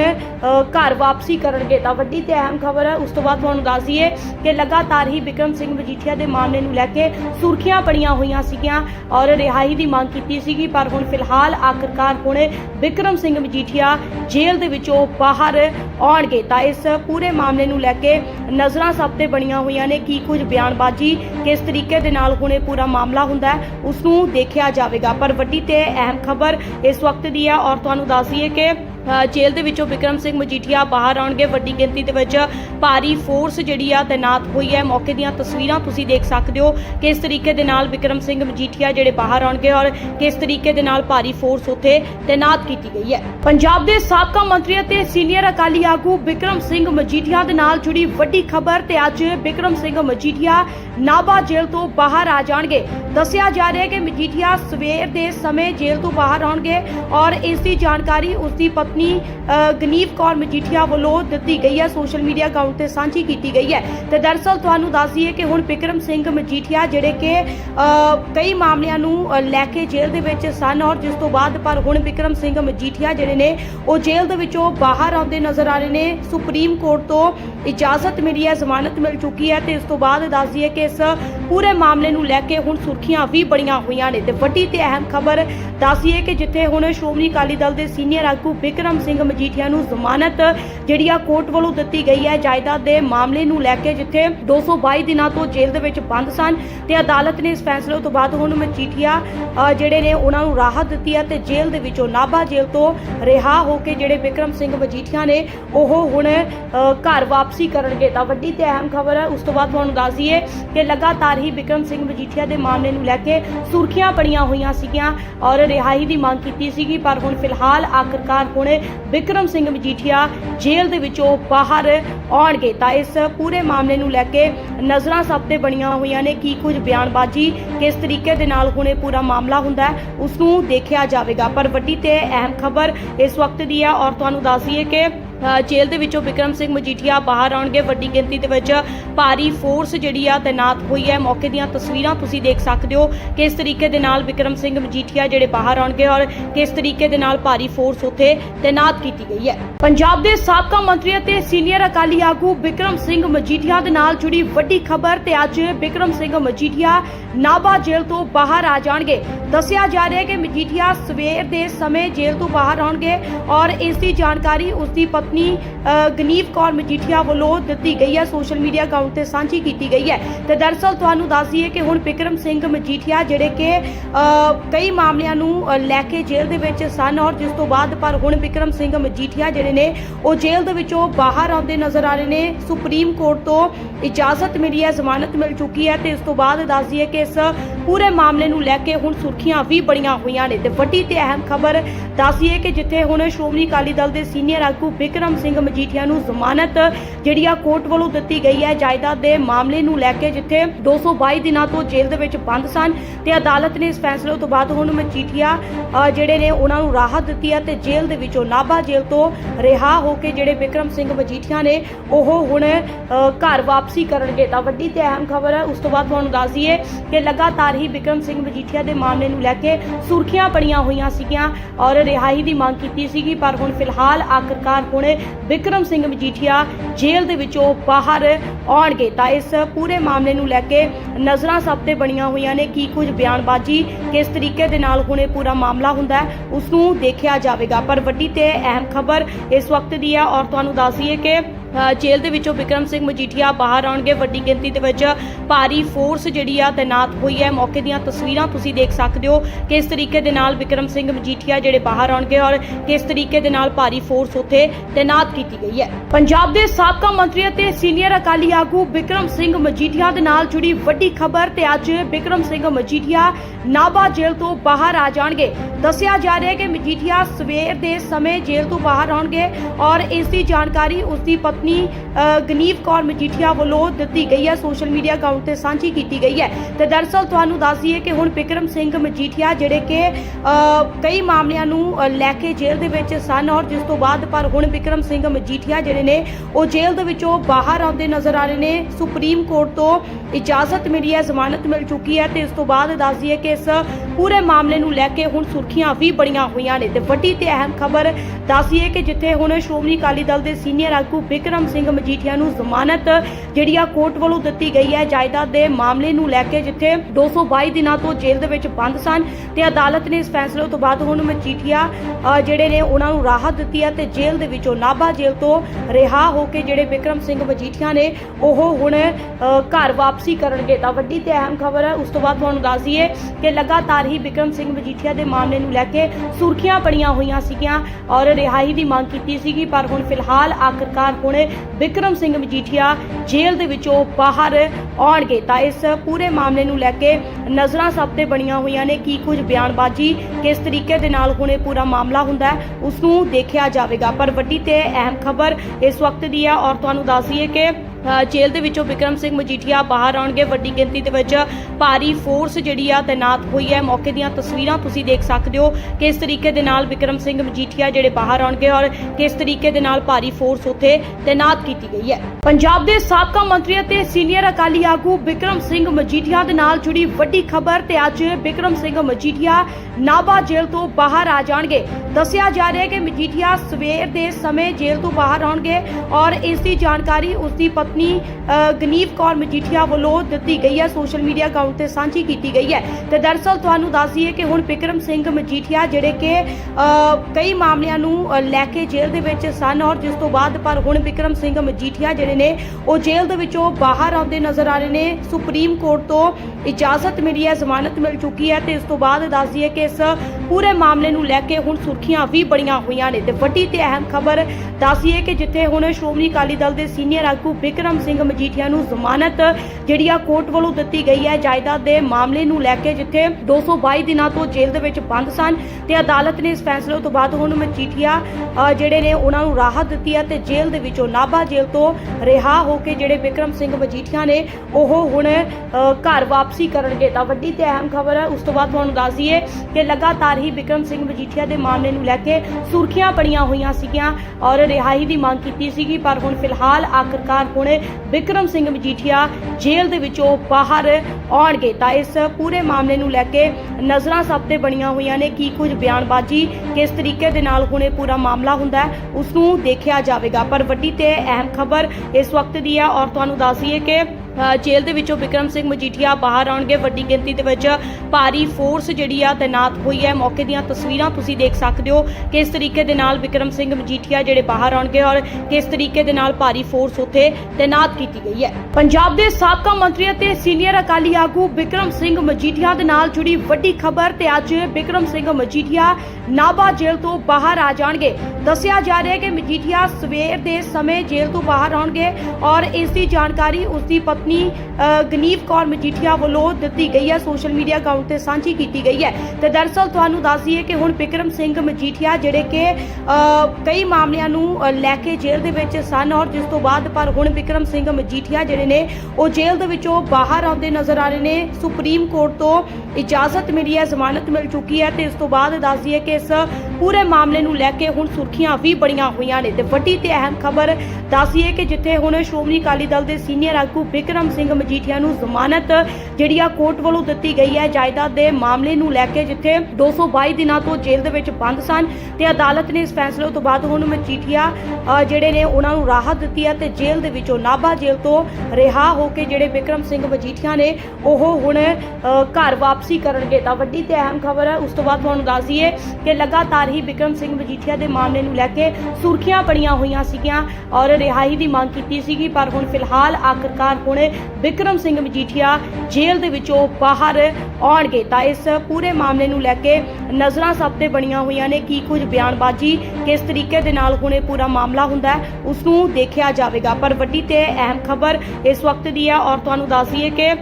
ਘਰ ਵਾਪਸੀ ਕਰਨਗੇ। ਤਾਂ ਵੱਡੀ ਤੇ ਅਹਿਮ ਖਬਰ ਹੈ। ਉਸ ਤੋਂ ਬਾਅਦ ਤੁਹਾਨੂੰ ਦੱਸ ਦਈਏ ਕਿ ਲਗਾਤਾਰ ਹੀ ਵਿਕਰਮ ਸਿੰਘ ਮਜੀਠੀਆ ਦੇ ਮਾਮਲੇ ਨੂੰ ਲੈ ਕੇ ਸੁਰਖੀਆਂ ਬਣੀਆਂ ਹੋਈਆਂ ਸੀਗੀਆਂ ਔਰ ਰਿਹਾਈ ਦੀ ਮੰਗ ਕੀਤੀ ਸੀਗੀ। ਪਰ ਹੁਣ ਫਿਲਹਾਲ ਆਖਰਕਾਰ ਹੁਣ ਵਿਕਰਮ ਸਿੰਘ ਮਜੀਠੀਆ ਜੇਲ੍ਹ ਦੇ ਵਿੱਚੋਂ ਬਾਹਰ ਆਉਣਗੇ। ਤਾਂ ਇਸ ਪੂਰੇ ਮਾਮਲੇ ਨੂੰ ਲੈ ਕੇ ਨਜ਼ਰਾਂ ਸਭ ਤੇ ਬਣੀਆਂ ਹੋਈਆਂ ਨੇ ਕੀ ਕੁਝ ਬਿਆਨਬਾਜ਼ੀ ਕਿਸ ਤਰੀਕੇ ਦੇ ਨਾਲ ਹੁਣ ਇਹ ਪੂਰਾ ਮਾਮਲਾ ਹੁੰਦਾ ਹੈ ਉਸ ਨੂੰ ਦੇਖਿਆ ਜਾਵੇਗਾ। ਪਰ ਵੱਡੀ ਤੇ ਅਹਿਮ ਖਬਰ ਇਸ ਵਕਤ ਦੀ ਹੈ ਔਰ ਤੁਹਾਨੂੰ ਦੱਸ ਦਈਏ ਕਿ ਜੇਲ੍ਹ ਦੇ ਵਿੱਚੋਂ ਵਿਕਰਮ ਸਿੰਘ ਮਜੀਠੀਆ ਬਾਹਰ ਆਉਣਗੇ। ਵੱਡੀ ਗਿਣਤੀ ਦੇ ਵਿੱਚ ਭਾਰੀ ਫੋਰਸ ਜਿਹੜੀ ਆ ਤੈਨਾਤ ਹੋਈ ਹੈ। ਮੌਕੇ ਦੀਆਂ ਤਸਵੀਰਾਂ ਤੁਸੀਂ ਦੇਖ ਸਕਦੇ ਹੋ ਕਿਸ ਤਰੀਕੇ ਦੇ ਨਾਲ ਵਿਕਰਮ ਸਿੰਘ ਮਜੀਠੀਆ ਜਿਹੜੇ ਬਾਹਰ ਆਉਣਗੇ ਔਰ ਕਿਸ ਤਰੀਕੇ ਦੇ ਨਾਲ ਭਾਰੀ ਫੋਰਸ ਉੱਥੇ ਤੈਨਾਤ ਕੀਤੀ ਗਈ ਹੈ। ਪੰਜਾਬ ਦੇ ਸਾਬਕਾ ਮੰਤਰੀ ਅਤੇ ਸੀਨੀਅਰ ਅਕਾਲੀ ਆਗੂ ਵਿਕਰਮ ਸਿੰਘ ਮਜੀਠੀਆ ਦੇ ਨਾਲ ਜੁੜੀ ਵੱਡੀ ਖਬਰ ਤੇ ਅੱਜ ਵਿਕਰਮ ਸਿੰਘ ਮਜੀਠੀਆ ਨਾਭਾ ਜੇਲ੍ਹ ਤੋਂ ਬਾਹਰ ਆ ਜਾਣਗੇ। ਦੱਸਿਆ ਜਾ ਰਿਹਾ ਹੈ ਕਿ ਮਜੀਠੀਆ ਸਵੇਰ ਦੇ ਸਮੇਂ ਜੇਲ੍ਹ ਤੋਂ ਬਾਹਰ ਆਉਣਗੇ ਔਰ ਇਸ ਦੀ ਜਾਣਕਾਰੀ, ਉਸ ਦੀ ਪਤਨੀ ਅ, ਗਨੀਵ ਕੌਰ ਮਜੀਠੀਆ ਵੱਲੋਂ ਦਿੱਤੀ ਗਈ ਹੈ ਸੋਸ਼ਲ ਮੀਡੀਆ ਅਕਾਊਂਟ ਤੇ ਸਾਂਝੀ ਕੀਤੀ ਗਈ ਹੈ। ਤੇ ਦਰਅਸਲ ਤੁਹਾਨੂੰ ਦੱਸ ਦਈਏ ਕਿ ਹੁਣ ਵਿਕਰਮ ਸਿੰਘ ਮਜੀਠੀਆ ਜਿਹੜੇ ਕਿ ਕਈ ਮਾਮਲਿਆਂ ਨੂੰ ਲੈ ਕੇ ਜੇਲ੍ਹ ਦੇ ਵਿੱਚ ਸਨ ਔਰ ਜਿਸ ਤੋਂ ਬਾਅਦ ਪਰ ਹੁਣ ਵਿਕਰਮ ਸਿੰਘ ਮਜੀਠੀਆ ਜਿਹੜੇ ਨੇ ਉਹ ਜੇਲ੍ਹ ਦੇ ਵਿੱਚੋਂ ਬਾਹਰ ਆਉਂਦੇ ਨਜ਼ਰ ਆ ਰਹੇ ਨੇ। ਸੁਪਰੀਮ ਕੋਰਟ ਤੋਂ ਇਜਾਜ਼ਤ ਮਿਲੀ ਹੈ ਜ਼ਮਾਨਤ ਮਿਲ ਚੁੱਕੀ ਹੈ ਤੇ ਇਸ ਤੋਂ ਬਾਅਦ ਦੱਸ ਦਈਏ ਕਿ ਇਸ ਪੂਰੇ ਮਾਮਲੇ ਨੂੰ ਲੈ ਕੇ ਹੁਣ ਸੁਰਖੀਆਂ ਵੀ ਬੜੀਆਂ ਹੋਈਆਂ ਨੇ। ਤੇ ਵੱਡੀ ਤੇ ਅਹਿਮ ਖਬਰ ਦੱਸ ਦਈਏ ਕਿ ਜਿੱਥੇ ਹੁਣ ਸ਼੍ਰੋਮਣੀ ਅਕਾਲੀ ਦਲ ਦੇ ਸੀਨੀਅਰ ਆਗੂ ਵਿਕਰਮ ਬਿਕਰਮ ਸਿੰਘ ਮਜੀਠੀਆ ਨੂੰ ਜ਼ਮਾਨਤ ਜਿਹੜੀ ਆ ਕੋਰਟ ਵੱਲੋਂ ਦਿੱਤੀ ਗਈ ਹੈ। ਜਾਇਦਾਦ ਦੇ ਮਾਮਲੇ ਨੂੰ ਲੈ ਕੇ ਜਿੱਥੇ 222 ਦਿਨਾਂ ਤੋਂ ਜੇਲ੍ਹ ਦੇ ਵਿੱਚ ਬੰਦ ਸਨ ਤੇ ਅਦਾਲਤ ਨੇ ਇਸ ਫੈਸਲੇ ਤੋਂ ਬਾਅਦ ਹੁਣ ਮਜੀਠੀਆ ਜਿਹੜੇ ਨੇ ਉਹਨਾਂ ਨੂੰ ਰਾਹਤ ਦਿੱਤੀ ਹੈ ਤੇ ਜੇਲ੍ਹ ਦੇ ਵਿੱਚੋਂ ਨਾਭਾ ਜੇਲ੍ਹ ਤੋਂ ਰਿਹਾ ਹੋ ਕੇ ਜਿਹੜੇ ਬਿਕਰਮ ਸਿੰਘ ਮਜੀਠੀਆ ਨੇ ਉਹ ਹੁਣ ਅ, ਘਰ ਵਾਪਸੀ ਕਰਨਗੇ। ਤਾਂ ਵੱਡੀ ਤੇ ਅਹਿਮ ਖਬਰ ਹੈ। ਉਸ ਤੋਂ ਬਾਅਦ ਤੁਹਾਨੂੰ ਦੱਸ ਦਈਏ ਕਿ ਲਗਾਤਾਰ ਹੀ ਬਿਕਰਮ ਸਿੰਘ ਮਜੀਠੀਆ ਦੇ ਮਾਮਲੇ ਨੂੰ ਲੈ ਕੇ ਸੁਰਖੀਆਂ ਬਣੀਆਂ ਹੋਈਆਂ ਸੀਗੀਆਂ ਔਰ ਰਿਹਾਈ ਦੀ ਮੰਗ ਕੀਤੀ ਸੀਗੀ। ਪਰ ਹੁਣ ਫਿਲਹਾਲ ਆਖਰਕਾਰ ਹੁਣ ਬਿਕਰਮ ਸਿੰਘ ਮਜੀਠੀਆ ਜੇਲ੍ਹ ਦੇ ਵਿੱਚੋਂ ਬਾਹਰ ਆਉਣਗੇ। ਤਾਂ ਇਸ ਪੂਰੇ ਮਾਮਲੇ ਨੂੰ ਲੈ ਕੇ ਨਜ਼ਰਾਂ ਸਭ ਤੇ ਬਣੀਆਂ ਹੋਈਆਂ ਨੇ ਕੀ ਕੁਝ ਬਿਆਨਬਾਜ਼ੀ, ਕਿਸ ਤਰੀਕੇ ਦੇ ਨਾਲ ਹੁਣ ਇਹ ਪੂਰਾ ਮਾਮਲਾ ਹੁੰਦਾ ਹੈ, ਉਸ ਨੂੰ ਦੇਖਿਆ ਜਾਵੇਗਾ। ਪਰ ਵੱਡੀ ਤੇ ਅਹਿਮ ਖਬਰ ਇਸ ਵਕਤ ਦੀ ਹੈ ਔਰ ਤੁਹਾਨੂੰ ਦੱਸ ਦਈਏ ਕਿ ਜੇਲ੍ਹ ਦੇ ਵਿੱਚੋਂ ਬਿਕਰਮ ਸਿੰਘ ਮਜੀਠੀਆ ਬਾਹਰ ਆਉਣਗੇ। ਵੱਡੀ ਗਿਣਤੀ ਦੇ ਵਿੱਚ ਭਾਰੀ ਫੋਰਸ ਜਿਹੜੀ ਆ ਤੈਨਾਤ ਹੋਈ ਹੈ। ਮੌਕੇ ਦੀਆਂ ਤਸਵੀਰਾਂ ਤੁਸੀਂ ਦੇਖ ਸਕਦੇ ਹੋ ਕਿਸ ਤਰੀਕੇ ਦੇ ਨਾਲ ਬਿਕਰਮ ਸਿੰਘ ਮਜੀਠੀਆ ਜਿਹੜੇ ਬਾਹਰ ਆਉਣਗੇ ਔਰ ਕਿਸ ਤਰੀਕੇ ਦੇ ਨਾਲ ਭਾਰੀ ਫੋਰਸ ਉੱਥੇ ਤੈਨਾਤ ਕੀਤੀ ਗਈ ਹੈ। ਪੰਜਾਬ ਦੇ ਸਾਬਕਾ ਮੰਤਰੀ ਅਤੇ ਸੀਨੀਅਰ ਅਕਾਲੀ ਆਗੂ ਬਿਕਰਮ ਸਿੰਘ ਮਜੀਠੀਆ ਦੇ ਨਾਲ ਜੁੜੀ ਵੱਡੀ ਖਬਰ ਤੇ ਅੱਜ ਬਿਕਰਮ ਸਿੰਘ ਮਜੀਠੀਆ ਨਾਭਾ ਜੇਲ੍ਹ ਤੋਂ ਬਾਹਰ ਆ ਜਾਣਗੇ। ਦੱਸਿਆ ਜਾ ਰਿਹਾ ਹੈ ਕਿ ਮਜੀਠੀਆ ਸਵੇਰ ਦੇ ਸਮੇਂ ਜੇਲ੍ਹ ਤੋਂ ਬਾਹਰ ਆਉਣਗੇ ਔਰ ਇਸ ਦੀ ਜਾਣਕਾਰੀ ਉਸ ਦੀ ਪਤਨੀ ਅ, ਗਨੀਵ ਕੌਰ ਮਜੀਠੀਆ ਵੱਲੋਂ ਦਿੱਤੀ ਗਈ ਹੈ ਸੋਸ਼ਲ ਮੀਡੀਆ ਅਕਾਊਂਟ ਤੇ ਸਾਂਝੀ ਕੀਤੀ ਗਈ ਹੈ। ਤੇ ਦਰਅਸਲ ਤੁਹਾਨੂੰ ਦੱਸ ਦਈਏ ਕਿ ਹੁਣ ਬਿਕਰਮ ਸਿੰਘ ਮਜੀਠੀਆ ਜਿਹੜੇ ਕਿ ਕਈ ਮਾਮਲਿਆਂ ਨੂੰ ਲੈ ਕੇ ਜੇਲ੍ਹ ਦੇ ਵਿੱਚ ਸਨ ਔਰ ਜਿਸ ਤੋਂ ਬਾਅਦ ਪਰ ਹੁਣ ਬਿਕਰਮ ਸਿੰਘ ਮਜੀਠੀਆ ਜਿਹੜੇ ਨੇ ਉਹ ਜੇਲ੍ਹ ਦੇ ਵਿੱਚੋਂ ਬਾਹਰ ਆਉਂਦੇ ਨਜ਼ਰ ਆ ਰਹੇ ਨੇ। ਸੁਪਰੀਮ ਕੋਰਟ ਤੋਂ ਇਜਾਜ਼ਤ ਮਿਲੀ ਹੈ ਜ਼ਮਾਨਤ ਮਿਲ ਚੁੱਕੀ ਹੈ ਤੇ ਇਸ ਤੋਂ ਬਾਅਦ ਦੱਸ ਦਈਏ ਕਿ ਇਸ ਪੂਰੇ ਮਾਮਲੇ ਨੂੰ ਲੈ ਕੇ ਹੁਣ ਸੁਰਖੀਆਂ ਵੀ ਬੜੀਆਂ ਹੋਈਆਂ ਨੇ। ਤੇ ਵੱਡੀ ਤੇ ਅਹਿਮ ਖਬਰ ਦੱਸ ਦਈਏ ਕਿ ਜਿੱਥੇ ਹੁਣ ਸ਼੍ਰੋਮਣੀ ਅਕਾਲੀ ਦਲ ਦੇ ਸੀਨੀਅਰ ਆਗੂ ਬਿਕਰਮ ਸਿੰਘ ਮਜੀਠੀਆ ਨੂੰ ਜ਼ਮਾਨਤ ਜਿਹੜੀ ਆ ਕੋਰਟ ਵੱਲੋਂ ਦਿੱਤੀ ਗਈ ਹੈ। ਜਾਇਦਾਦ ਦੇ ਮਾਮਲੇ ਨੂੰ ਲੈ ਕੇ ਜਿੱਥੇ 222 ਦਿਨਾਂ ਤੋਂ ਜੇਲ੍ਹ ਦੇ ਵਿੱਚ ਬੰਦ ਸਨ ਤੇ ਅਦਾਲਤ ਨੇ ਇਸ ਫੈਸਲੇ ਤੋਂ ਬਾਅਦ ਹੁਣ ਮਜੀਠੀਆ ਜਿਹੜੇ ਨੇ ਉਹਨਾਂ ਨੂੰ ਰਾਹਤ ਦਿੱਤੀ ਹੈ ਤੇ ਜੇਲ੍ਹ ਦੇ ਵਿੱਚੋਂ ਨਾਭਾ ਜੇਲ੍ਹ ਤੋਂ ਰਿਹਾ ਹੋ ਕੇ ਜਿਹੜੇ ਬਿਕਰਮ ਸਿੰਘ ਮਜੀਠੀਆ ਨੇ ਉਹ ਹੁਣ ਘਰ ਵਾਪਸੀ ਕਰਨਗੇ। ਤਾਂ ਵੱਡੀ ਤੇ ਅਹਿਮ ਖਬਰ ਹੈ, ਉਸ ਤੋਂ ਬਾਅਦ ਤੁਹਾਨੂੰ ਦੱਸ ਦਈਏ ਕਿ ਲਗਾਤਾਰ ਹੀ ਬਿਕਰਮ ਸਿੰਘ ਮਜੀਠੀਆ ਦੇ ਮਾਮਲੇ ਨੂੰ ਲੈ ਕੇ ਸੁਰਖੀਆਂ ਬਣੀਆਂ ਹੋਈਆਂ ਸੀਗੀਆਂ ਔਰ ਰਿਹਾਈ ਦੀ ਮੰਗ ਕੀਤੀ ਸੀਗੀ, ਪਰ ਹੁਣ ਫਿਲਹਾਲ ਆਖਰਕਾਰ ਹੁਣ ਬਿਕਰਮ ਸਿੰਘ ਮਜੀਠੀਆ ਜੇਲ੍ਹ ਦੇ ਵਿੱਚੋਂ ਬਾਹਰ ਆਉਣਗੇ। ਤਾਂ ਇਸ ਪੂਰੇ ਮਾਮਲੇ ਨੂੰ ਲੈ ਕੇ ਨਜ਼ਰਾਂ ਸਭ ਤੇ ਬਣੀਆਂ ਹੋਈਆਂ ਨੇ ਕੀ ਕੁਝ ਬਿਆਨਬਾਜ਼ੀ ਕਿਸ ਤਰੀਕੇ ਦੇ ਨਾਲ ਹੁਣੇ ਪੂਰਾ ਮਾਮਲਾ ਹੁੰਦਾ ਹੈ ਉਸ ਨੂੰ ਦੇਖਿਆ ਜਾਵੇਗਾ। ਪਰ ਵੱਡੀ ਤੇ ਅਹਿਮ ਖਬਰ ਇਸ ਵਕਤ ਦੀ ਹੈ ਔਰ ਤੁਹਾਨੂੰ ਦੱਸ ਦਈਏ ਕਿ ਜੇਲ੍ਹ ਦੇ ਵਿੱਚੋਂ ਬਿਕਰਮ ਸਿੰਘ ਮਜੀਠੀਆ ਬਾਹਰ ਆਉਣਗੇ। ਵੱਡੀ ਗਿਣਤੀ ਦੇ ਵਿੱਚ ਭਾਰੀ ਫੋਰਸ ਜਿਹੜੀ ਆ ਤੈਨਾਤ ਹੋਈ ਹੈ। ਮੌਕੇ ਦੀਆਂ ਤਸਵੀਰਾਂ ਤੁਸੀਂ ਦੇਖ ਸਕਦੇ ਹੋ ਕਿਸ ਤਰੀਕੇ ਦੇ ਨਾਲ ਬਿਕਰਮ ਸਿੰਘ ਮਜੀਠੀਆ ਜਿਹੜੇ ਬਾਹਰ ਆਉਣਗੇ ਔਰ ਕਿਸ ਤਰੀਕੇ ਦੇ ਨਾਲ ਭਾਰੀ ਫੋਰਸ ਉੱਥੇ ਤੈਨਾਤ ਕੀਤੀ ਗਈ ਹੈ। ਪੰਜਾਬ ਦੇ ਸਾਬਕਾ ਮੰਤਰੀ ਅਤੇ ਸੀਨੀਅਰ ਅਕਾਲੀ ਆਗੂ ਬਿਕਰਮ ਸਿੰਘ ਮਜੀਠੀਆ ਦੇ ਨਾਲ ਜੁੜੀ ਵੱਡੀ ਖਬਰ ਤੇ ਅੱਜ ਬਿਕਰਮ ਸਿੰਘ ਮਜੀਠੀਆ ਨਾਭਾ ਜੇਲ੍ਹ ਤੋਂ ਬਾਹਰ ਆ ਜਾਣਗੇ। ਦੱਸਿਆ ਜਾ ਰਿਹਾ ਹੈ ਕਿ ਮਜੀਠੀਆ ਸਵੇਰ ਦੇ ਸਮੇਂ ਜੇਲ੍ਹ ਤੋਂ ਬਾਹਰ ਆਉਣਗੇ ਔਰ ਇਸ ਦੀ ਜਾਣਕਾਰੀ ਉਸ ਦੀ ਪਤਨੀ ਅ, ਗਨੀਵ ਕੌਰ ਮਜੀਠੀਆ ਵੱਲੋਂ ਦਿੱਤੀ ਗਈ ਹੈ ਸੋਸ਼ਲ ਮੀਡੀਆ ਅਕਾਊਂਟ ਤੇ ਸਾਂਝੀ ਕੀਤੀ ਗਈ ਹੈ। ਤੇ ਦਰਅਸਲ ਤੁਹਾਨੂੰ ਦੱਸ ਦਈਏ ਕਿ ਹੁਣ ਬਿਕਰਮ ਸਿੰਘ ਮਜੀਠੀਆ ਜਿਹੜੇ ਕਿ ਕਈ ਮਾਮਲਿਆਂ ਨੂੰ ਲੈ ਕੇ ਜੇਲ੍ਹ ਦੇ ਵਿੱਚ ਸਨ ਔਰ ਜਿਸ ਤੋਂ ਬਾਅਦ ਪਰ ਹੁਣ ਬਿਕਰਮ ਸਿੰਘ ਮਜੀਠੀਆ ਜਿਹੜੇ ਨੇ ਉਹ ਜੇਲ੍ਹ ਦੇ ਵਿੱਚੋਂ ਬਾਹਰ ਆਉਂਦੇ ਨਜ਼ਰ ਆ ਰਹੇ ਨੇ। ਸੁਪਰੀਮ ਕੋਰਟ ਤੋਂ ਇਜਾਜ਼ਤ ਮਿਲੀ ਹੈ ਜ਼ਮਾਨਤ ਮਿਲ ਚੁੱਕੀ ਹੈ ਤੇ ਇਸ ਤੋਂ ਬਾਅਦ ਦੱਸ ਦਈਏ ਕਿ ਇਸ ਪੂਰੇ ਮਾਮਲੇ ਨੂੰ ਲੈ ਕੇ ਹੁਣ ਸੁਰਖੀਆਂ ਵੀ ਬੜੀਆਂ ਹੋਈਆਂ ਨੇ। ਤੇ ਵੱਡੀ ਤੇ ਅਹਿਮ ਖਬਰ ਦੱਸ ਦਈਏ ਕਿ ਜਿੱਥੇ ਹੁਣ ਸ਼੍ਰੋਮਣੀ ਅਕਾਲੀ ਦਲ ਦੇ ਸੀਨੀਅਰ ਆਗੂ ਬਿਕਰਮ ਸਿੰਘ ਮਜੀਠੀਆ ਨੂੰ ਜ਼ਮਾਨਤ ਜਿਹੜੀ ਆ ਕੋਰਟ ਵੱਲੋਂ ਦਿੱਤੀ ਗਈ ਹੈ। ਜਾਇਦਾਦ ਦੇ ਮਾਮਲੇ ਨੂੰ ਲੈ ਕੇ ਜਿੱਥੇ 222 ਦਿਨਾਂ ਤੋਂ ਜੇਲ੍ਹ ਦੇ ਵਿੱਚ ਬੰਦ ਸਨ ਤੇ ਅਦਾਲਤ ਨੇ ਇਸ ਫੈਸਲੇ ਤੋਂ ਬਾਅਦ ਹੁਣ ਮਜੀਠੀਆ ਜਿਹੜੇ ਨੇ ਉਹਨਾਂ ਨੂੰ ਰਾਹਤ ਦਿੱਤੀ ਹੈ ਤੇ ਜੇਲ੍ਹ ਦੇ ਵਿੱਚੋਂ ਨਾਭਾ ਜੇਲ੍ਹ ਤੋਂ ਰਿਹਾ ਹੋ ਕੇ ਜਿਹੜੇ ਬਿਕਰਮ ਸਿੰਘ ਮਜੀਠੀਆ ਨੇ ਉਹ ਹੁਣ ਅ, ਘਰ ਵਾਪਸੀ ਕਰਨਗੇ। ਤਾਂ ਵੱਡੀ ਤੇ ਅਹਿਮ ਖਬਰ ਹੈ ਉਸ ਤੋਂ ਬਾਅਦ ਤੁਹਾਨੂੰ ਦੱਸ ਦਈਏ ਕਿ ਲਗਾਤਾਰ ਹੀ ਬਿਕਰਮ ਸਿੰਘ ਮਜੀਠੀਆ ਦੇ ਮਾਮਲੇ ਨੂੰ ਲੈ ਕੇ ਸੁਰਖੀਆਂ ਬਣੀਆਂ ਹੋਈਆਂ ਸੀਗੀਆਂ ਔਰ ਰਿਹਾਈ ਦੀ ਮੰਗ ਕੀਤੀ ਸੀਗੀ ਪਰ ਹੁਣ ਫਿਲਹਾਲ ਆਖਰਕਾਰ ਹੁਣ ਬਿਕਰਮ ਸਿੰਘ ਮਜੀਠੀਆ ਜੇਲ੍ਹ ਦੇ ਵਿੱਚੋਂ ਬਾਹਰ ਆਉਣਗੇ। ਤਾਂ ਇਸ ਪੂਰੇ ਮਾਮਲੇ ਨੂੰ ਲੈ ਕੇ ਨਜ਼ਰਾਂ ਸਭ ਤੇ ਬਣੀਆਂ ਹੋਈਆਂ ਨੇ ਕੀ ਕੁਝ ਬਿਆਨਬਾਜ਼ੀ ਕਿਸ ਤਰੀਕੇ ਦੇ ਨਾਲ ਹੁਣ ਇਹ ਪੂਰਾ ਮਾਮਲਾ ਹੁੰਦਾ ਹੈ ਉਸ ਨੂੰ ਦੇਖਿਆ ਜਾਵੇਗਾ। ਪਰ ਵੱਡੀ ਤੇ ਅਹਿਮ ਖਬਰ ਇਸ ਵਕਤ ਦੀ ਹੈ ਔਰ ਤੁਹਾਨੂੰ ਦੱਸ ਦਈਏ ਕਿ ਜੇਲ੍ਹ ਦੇ ਵਿੱਚੋਂ ਬਿਕਰਮ ਸਿੰਘ ਮਜੀਠੀਆ ਬਾਹਰ ਆਉਣਗੇ। ਵੱਡੀ ਗਿਣਤੀ ਦੇ ਵਿੱਚ ਭਾਰੀ ਫੋਰਸ ਜਿਹੜੀ ਆ ਤੈਨਾਤ ਹੋਈ ਹੈ। ਮੌਕੇ ਦੀਆਂ ਤਸਵੀਰਾਂ ਤੁਸੀਂ ਦੇਖ ਸਕਦੇ ਹੋ ਕਿਸ ਤਰੀਕੇ ਦੇ ਨਾਲ ਬਿਕਰਮ ਸਿੰਘ ਮਜੀਠੀਆ ਜਿਹੜੇ ਬਾਹਰ ਆਉਣਗੇ ਔਰ ਕਿਸ ਤਰੀਕੇ ਦੇ ਨਾਲ ਭਾਰੀ ਫੋਰਸ ਉੱਥੇ ਤੈਨਾਤ ਕੀਤੀ ਗਈ ਹੈ। ਪੰਜਾਬ ਦੇ ਸਾਬਕਾ ਮੰਤਰੀ ਅਤੇ ਸੀਨੀਅਰ ਅਕਾਲੀ ਆਗੂ ਬਿਕਰਮ ਸਿੰਘ ਮਜੀਠੀਆ ਦੇ ਨਾਲ ਜੁੜੀ ਵੱਡੀ ਖਬਰ ਤੇ ਅੱਜ ਬਿਕਰਮ ਸਿੰਘ ਮਜੀਠੀਆ ਨਾਭਾ ਜੇਲ੍ਹ ਤੋਂ ਬਾਹਰ ਆ ਜਾਣਗੇ। ਦੱਸਿਆ ਜਾ ਰਿਹਾ ਹੈ ਕਿ ਮਜੀਠੀਆ ਸਵੇਰ ਦੇ ਸਮੇਂ ਜੇਲ੍ਹ ਤੋਂ ਬਾਹਰ ਆਉਣਗੇ ਔਰ ਇਸ ਦੀ ਜਾਣਕਾਰੀ ਉਸ ਦੀ ਪਤਨੀ ਪਤਨੀ ਗਨੀਵ ਕੌਰ ਮਜੀਠੀਆ ਵੱਲੋਂ ਦਿੱਤੀ ਗਈ ਹੈ ਸੋਸ਼ਲ ਮੀਡੀਆ ਅਕਾਊਂਟ ਤੇ ਸਾਂਝੀ ਕੀਤੀ ਗਈ ਹੈ। ਤੇ ਦਰਅਸਲ ਤੁਹਾਨੂੰ ਦੱਸ ਦਈਏ ਕਿ ਹੁਣ ਬਿਕਰਮ ਸਿੰਘ ਮਜੀਠੀਆ ਜਿਹੜੇ ਕਿ ਕਈ ਮਾਮਲਿਆਂ ਨੂੰ ਲੈ ਕੇ ਜੇਲ੍ਹ ਦੇ ਵਿੱਚ ਸਨ ਔਰ ਜਿਸ ਤੋਂ ਬਾਅਦ ਪਰ ਹੁਣ ਬਿਕਰਮ ਸਿੰਘ ਮਜੀਠੀਆ ਜਿਹੜੇ ਨੇ, ਉਹ ਜੇਲ੍ਹ ਦੇ ਵਿੱਚੋਂ ਬਾਹਰ ਆਉਂਦੇ ਨਜ਼ਰ ਆ ਰਹੇ ਨੇ। ਸੁਪਰੀਮ ਕੋਰਟ ਤੋਂ ਇਜਾਜ਼ਤ ਮਿਲੀ ਹੈ, ਜ਼ਮਾਨਤ ਮਿਲ ਚੁੱਕੀ ਹੈ ਤੇ ਇਸ ਤੋਂ ਬਾਅਦ ਦੱਸ ਦਈਏ ਕਿ ਇਸ ਪੂਰੇ ਮਾਮਲੇ ਨੂੰ ਲੈ ਕੇ ਹੁਣ ਸੁਰਖੀਆਂ ਵੀ ਬੜੀਆਂ ਹੋਈਆਂ ਨੇ। ਤੇ ਵੱਡੀ ਤੇ ਅਹਿਮ ਖਬਰ ਦੱਸ ਕਿ ਜਿੱਥੇ ਹੁਣ ਸ਼੍ਰੋਮਣੀ ਅਕਾਲੀ ਦਲ ਦੇ ਸੀਨੀਅਰ ਆਗੂ ਬਿਕਰਮ ਸਿੰਘ ਮਜੀਠੀਆ ਨੂੰ ਜ਼ਮਾਨਤ ਜਿਹੜੀ ਆ ਕੋਰਟ ਵੱਲੋਂ ਦਿੱਤੀ ਗਈ ਹੈ, ਜਾਇਦਾਦ ਦੇ ਮਾਮਲੇ ਨੂੰ ਲੈ ਕੇ ਜਿੱਥੇ 222 ਦਿਨਾਂ ਤੋਂ ਜੇਲ੍ਹ ਦੇ ਵਿੱਚ ਬੰਦ ਸਨ ਤੇ ਅਦਾਲਤ ਨੇ ਇਸ ਫੈਸਲੇ ਤੋਂ ਬਾਅਦ ਹੁਣ ਮਜੀਠੀਆ ਜਿਹੜੇ ਨੇ ਉਹਨਾਂ ਨੂੰ ਰਾਹਤ ਦਿੱਤੀ ਹੈ ਤੇ ਜੇਲ੍ਹ ਦੇ ਵਿੱਚੋਂ ਨਾਭਾ ਜੇਲ੍ਹ ਤੋਂ ਰਿਹਾ ਹੋ ਕੇ ਜਿਹੜੇ ਬਿਕਰਮ ਸਿੰਘ ਮਜੀਠੀਆ ਨੇ ਉਹ ਹੁਣ ਘਰ ਵਾਪਸੀ ਕਰਨਗੇ। ਤਾਂ ਵੱਡੀ ਤੇ ਅਹਿਮ ਖਬਰ ਹੈ, ਉਸ ਤੋਂ ਬਾਅਦ ਤੁਹਾਨੂੰ ਦੱਸ ਦਈਏ ਕਿ ਲਗਾਤਾਰ ਹੀ ਬਿਕਰਮ ਸਿੰਘ ਮਜੀਠੀਆ ਦੇ ਮਾਮਲੇ ਨੂੰ ਲੈ ਕੇ ਸੁਰਖੀਆਂ ਬਣੀਆਂ ਹੋਈਆਂ ਸੀਗੀਆਂ ਔਰ ਰਿਹਾਈ ਦੀ ਮੰਗ ਕੀਤੀ ਸੀਗੀ, ਪਰ ਹੁਣ ਫਿਲਹਾਲ ਆਖਰਕਾਰ ਹੁਣ ਬਿਕਰਮ ਸਿੰਘ ਮਜੀਠੀਆ ਜੇਲ੍ਹ ਦੇ ਵਿੱਚੋਂ ਬਾਹਰ ਆਉਣਗੇ। ਤਾਂ ਇਸ ਪੂਰੇ ਮਾਮਲੇ ਨੂੰ ਲੈ ਕੇ ਨਜ਼ਰਾਂ ਸਭ ਤੇ ਬਣੀਆਂ ਹੋਈਆਂ ਨੇ ਕੀ ਕੁਝ ਬਿਆਨਬਾਜ਼ੀ ਕਿਸ ਤਰੀਕੇ ਦੇ ਨਾਲ ਹੁਣ ਇਹ ਪੂਰਾ ਮਾਮਲਾ ਹੁੰਦਾ ਹੈ ਉਸ ਨੂੰ ਦੇਖਿਆ ਜਾਵੇਗਾ। ਪਰ ਵੱਡੀ ਤੇ ਅਹਿਮ ਖਬਰ ਇਸ ਵਕਤ ਦੀ ਹੈ ਔਰ ਤੁਹਾਨੂੰ ਦੱਸ ਦਈਏ ਕਿ ਜੇਲ੍ਹ ਦੇ ਵਿੱਚੋਂ ਬਿਕਰਮ ਸਿੰਘ ਮਜੀਠੀਆ ਬਾਹਰ ਆਉਣਗੇ। ਵੱਡੀ ਗਿਣਤੀ ਦੇ ਵਿੱਚ ਭਾਰੀ ਫੋਰਸ ਜਿਹੜੀ ਆ ਤੈਨਾਤ ਹੋਈ ਹੈ। ਮੌਕੇ ਦੀਆਂ ਤਸਵੀਰਾਂ ਤੁਸੀਂ ਦੇਖ ਸਕਦੇ ਹੋ ਕਿਸ ਤਰੀਕੇ ਦੇ ਨਾਲ ਬਿਕਰਮ ਸਿੰਘ ਮਜੀਠੀਆ ਜਿਹੜੇ ਬਾਹਰ ਆਉਣਗੇ ਔਰ ਕਿਸ ਤਰੀਕੇ ਦੇ ਨਾਲ ਭਾਰੀ ਫੋਰਸ ਉੱਥੇ ਤੈਨਾਤ ਕੀਤੀ ਗਈ ਹੈ। ਪੰਜਾਬ ਦੇ ਸਾਬਕਾ ਮੰਤਰੀ ਅਤੇ ਸੀਨੀਅਰ ਅਕਾਲੀ ਆਗੂ ਬਿਕਰਮ ਸਿੰਘ ਮਜੀਠੀਆ ਦੇ ਨਾਲ ਜੁੜੀ ਵੱਡੀ ਖਬਰ ਤੇ ਅੱਜ ਬਿਕਰਮ ਸਿੰਘ ਮਜੀਠੀਆ ਨਾਭਾ ਜੇਲ੍ਹ ਤੋਂ ਬਾਹਰ ਆ ਜਾਣਗੇ। ਦੱਸਿਆ ਜਾ ਰਿਹਾ ਹੈ ਕਿ ਮਜੀਠੀਆ ਸਵੇਰ ਦੇ ਸਮੇਂ ਜੇਲ੍ਹ ਤੋਂ ਬਾਹਰ ਆਉਣਗੇ ਔਰ ਇਸ ਦੀ ਜਾਣਕਾਰੀ ਉਸ ਦੀ ਪਤਨੀ ਗਨੀਵ ਕੌਰ ਮਜੀਠੀਆ ਵੱਲੋਂ ਦਿੱਤੀ ਗਈ ਹੈ। ਸੋਸ਼ਲ ਮੀਡੀਆ ਅਕਾਊਂਟ ਤੇ ਸਾਂਝੀ ਕੀਤੀ ਗਈ ਹੈ। ਤੇ ਦਰਅਸਲ ਤੁਹਾਨੂੰ ਦੱਸ ਦਈਏ ਕਿ ਹੁਣ ਬਿਕਰਮ ਸਿੰਘ ਮਜੀਠੀਆ ਜਿਹੜੇ ਕਿ ਕਈ ਮਾਮਲਿਆਂ ਨੂੰ ਲੈ ਕੇ ਜੇਲ੍ਹ ਦੇ ਵਿੱਚ ਸਨ ਔਰ ਜਿਸ ਤੋਂ ਬਾਅਦ ਪਰ ਹੁਣ ਬਿਕਰਮ ਸਿੰਘ ਮਜੀਠੀਆ ਜਿਹੜੇ ਨੇ, ਉਹ ਜੇਲ੍ਹ ਦੇ ਵਿੱਚੋਂ ਬਾਹਰ ਆਉਂਦੇ ਨਜ਼ਰ ਆ ਰਹੇ ਨੇ। ਸੁਪਰੀਮ ਕੋਰਟ ਤੋਂ ਇਜਾਜ਼ਤ ਮਿਲੀ ਹੈ, ਜ਼ਮਾਨਤ ਮਿਲ ਚੁੱਕੀ ਹੈ ਤੇ ਇਸ ਤੋਂ ਬਾਅਦ ਦੱਸ ਦਈਏ ਕਿ ਇਸ ਪੂਰੇ ਮਾਮਲੇ ਨੂੰ ਲੈ ਕੇ ਹੁਣ ਸੁਰਖੀਆਂ ਵੀ ਬੜੀਆਂ ਹੋਈਆਂ ਨੇ ਤੇ ਵੱਡੀ ਤੇ ਅਹਿਮ ਖਬਰ ਦੱਸ ਕਿ ਜਿੱਥੇ ਹੁਣ ਸ਼੍ਰੋਮਣੀ ਅਕਾਲੀ ਦਲ ਦੇ ਸੀਨੀਅਰ ਆਗੂ ਬਿਕਰਮ ਸਿੰਘ ਮਜੀਠੀਆ ਨੂੰ ਜ਼ਮਾਨਤ ਜਿਹੜੀ ਆ ਕੋਰਟ ਵੱਲੋਂ ਦਿੱਤੀ ਗਈ ਹੈ, ਜਾਇਦਾਦ ਦੇ ਮਾਮਲੇ ਨੂੰ ਲੈ ਕੇ ਜਿੱਥੇ 222 ਦਿਨਾਂ ਤੋਂ ਜੇਲ੍ਹ ਦੇ ਵਿੱਚ ਬੰਦ ਸਨ ਤੇ ਅਦਾਲਤ ਨੇ ਇਸ ਫੈਸਲੇ ਤੋਂ ਬਾਅਦ ਹੁਣ ਮਜੀਠੀਆ ਜਿਹੜੇ ਨੇ ਉਹਨਾਂ ਨੂੰ ਰਾਹਤ ਦਿੱਤੀ ਹੈ ਤੇ ਜੇਲ੍ਹ ਦੇ ਵਿੱਚੋਂ ਨਾਭਾ ਜੇਲ੍ਹ ਤੋਂ ਰਿਹਾ ਹੋ ਕੇ ਜਿਹੜੇ ਬਿਕਰਮ ਸਿੰਘ ਮਜੀਠੀਆ ਨੇ ਉਹ ਹੁਣ ਘਰ ਵਾਪਸੀ ਕਰਨਗੇ। ਤਾਂ ਵੱਡੀ ਤੇ ਅਹਿਮ ਖਬਰ ਹੈ, ਉਸ ਤੋਂ ਬਾਅਦ ਤੁਹਾਨੂੰ ਦੱਸ ਦਈਏ ਕਿ ਲਗਾਤਾਰ ਹੀ ਬਿਕਰਮ ਸਿੰਘ ਮਜੀਠੀਆ ਦੇ ਮਾਮਲੇ ਨੂੰ ਲੈ ਕੇ ਸੁਰਖੀਆਂ ਬਣੀਆਂ ਹੋਈਆਂ ਸੀਗੀਆਂ ਔਰ ਰਿਹਾਈ ਦੀ ਮੰਗ ਕੀਤੀ ਸੀਗੀ, ਪਰ ਹੁਣ ਫਿਲਹਾਲ ਆਖਰਕਾਰ ਹੁਣ ਬਿਕਰਮ ਸਿੰਘ ਮਜੀਠੀਆ ਜੇਲ੍ਹ ਦੇ ਵਿੱਚੋਂ ਬਾਹਰ ਆਉਣਗੇ। ਤਾਂ ਇਸ ਪੂਰੇ ਮਾਮਲੇ ਨੂੰ ਲੈ ਕੇ ਨਜ਼ਰਾਂ ਸਭ ਤੇ ਬਣੀਆਂ ਹੋਈਆਂ ਨੇ ਕੀ ਕੁਝ ਬਿਆਨਬਾਜ਼ੀ ਕਿਸ ਤਰੀਕੇ ਦੇ ਨਾਲ ਹੁਣ ਇਹ ਪੂਰਾ ਮਾਮਲਾ ਹੁੰਦਾ ਹੈ ਉਸ ਨੂੰ ਦੇਖਿਆ ਜਾਵੇਗਾ। ਪਰ ਵੱਡੀ ਤੇ ਅਹਿਮ ਖਬਰ ਇਸ ਵਕਤ ਦੀ ਹੈ ਔਰ ਤੁਹਾਨੂੰ ਦੱਸ ਦਈਏ ਕਿ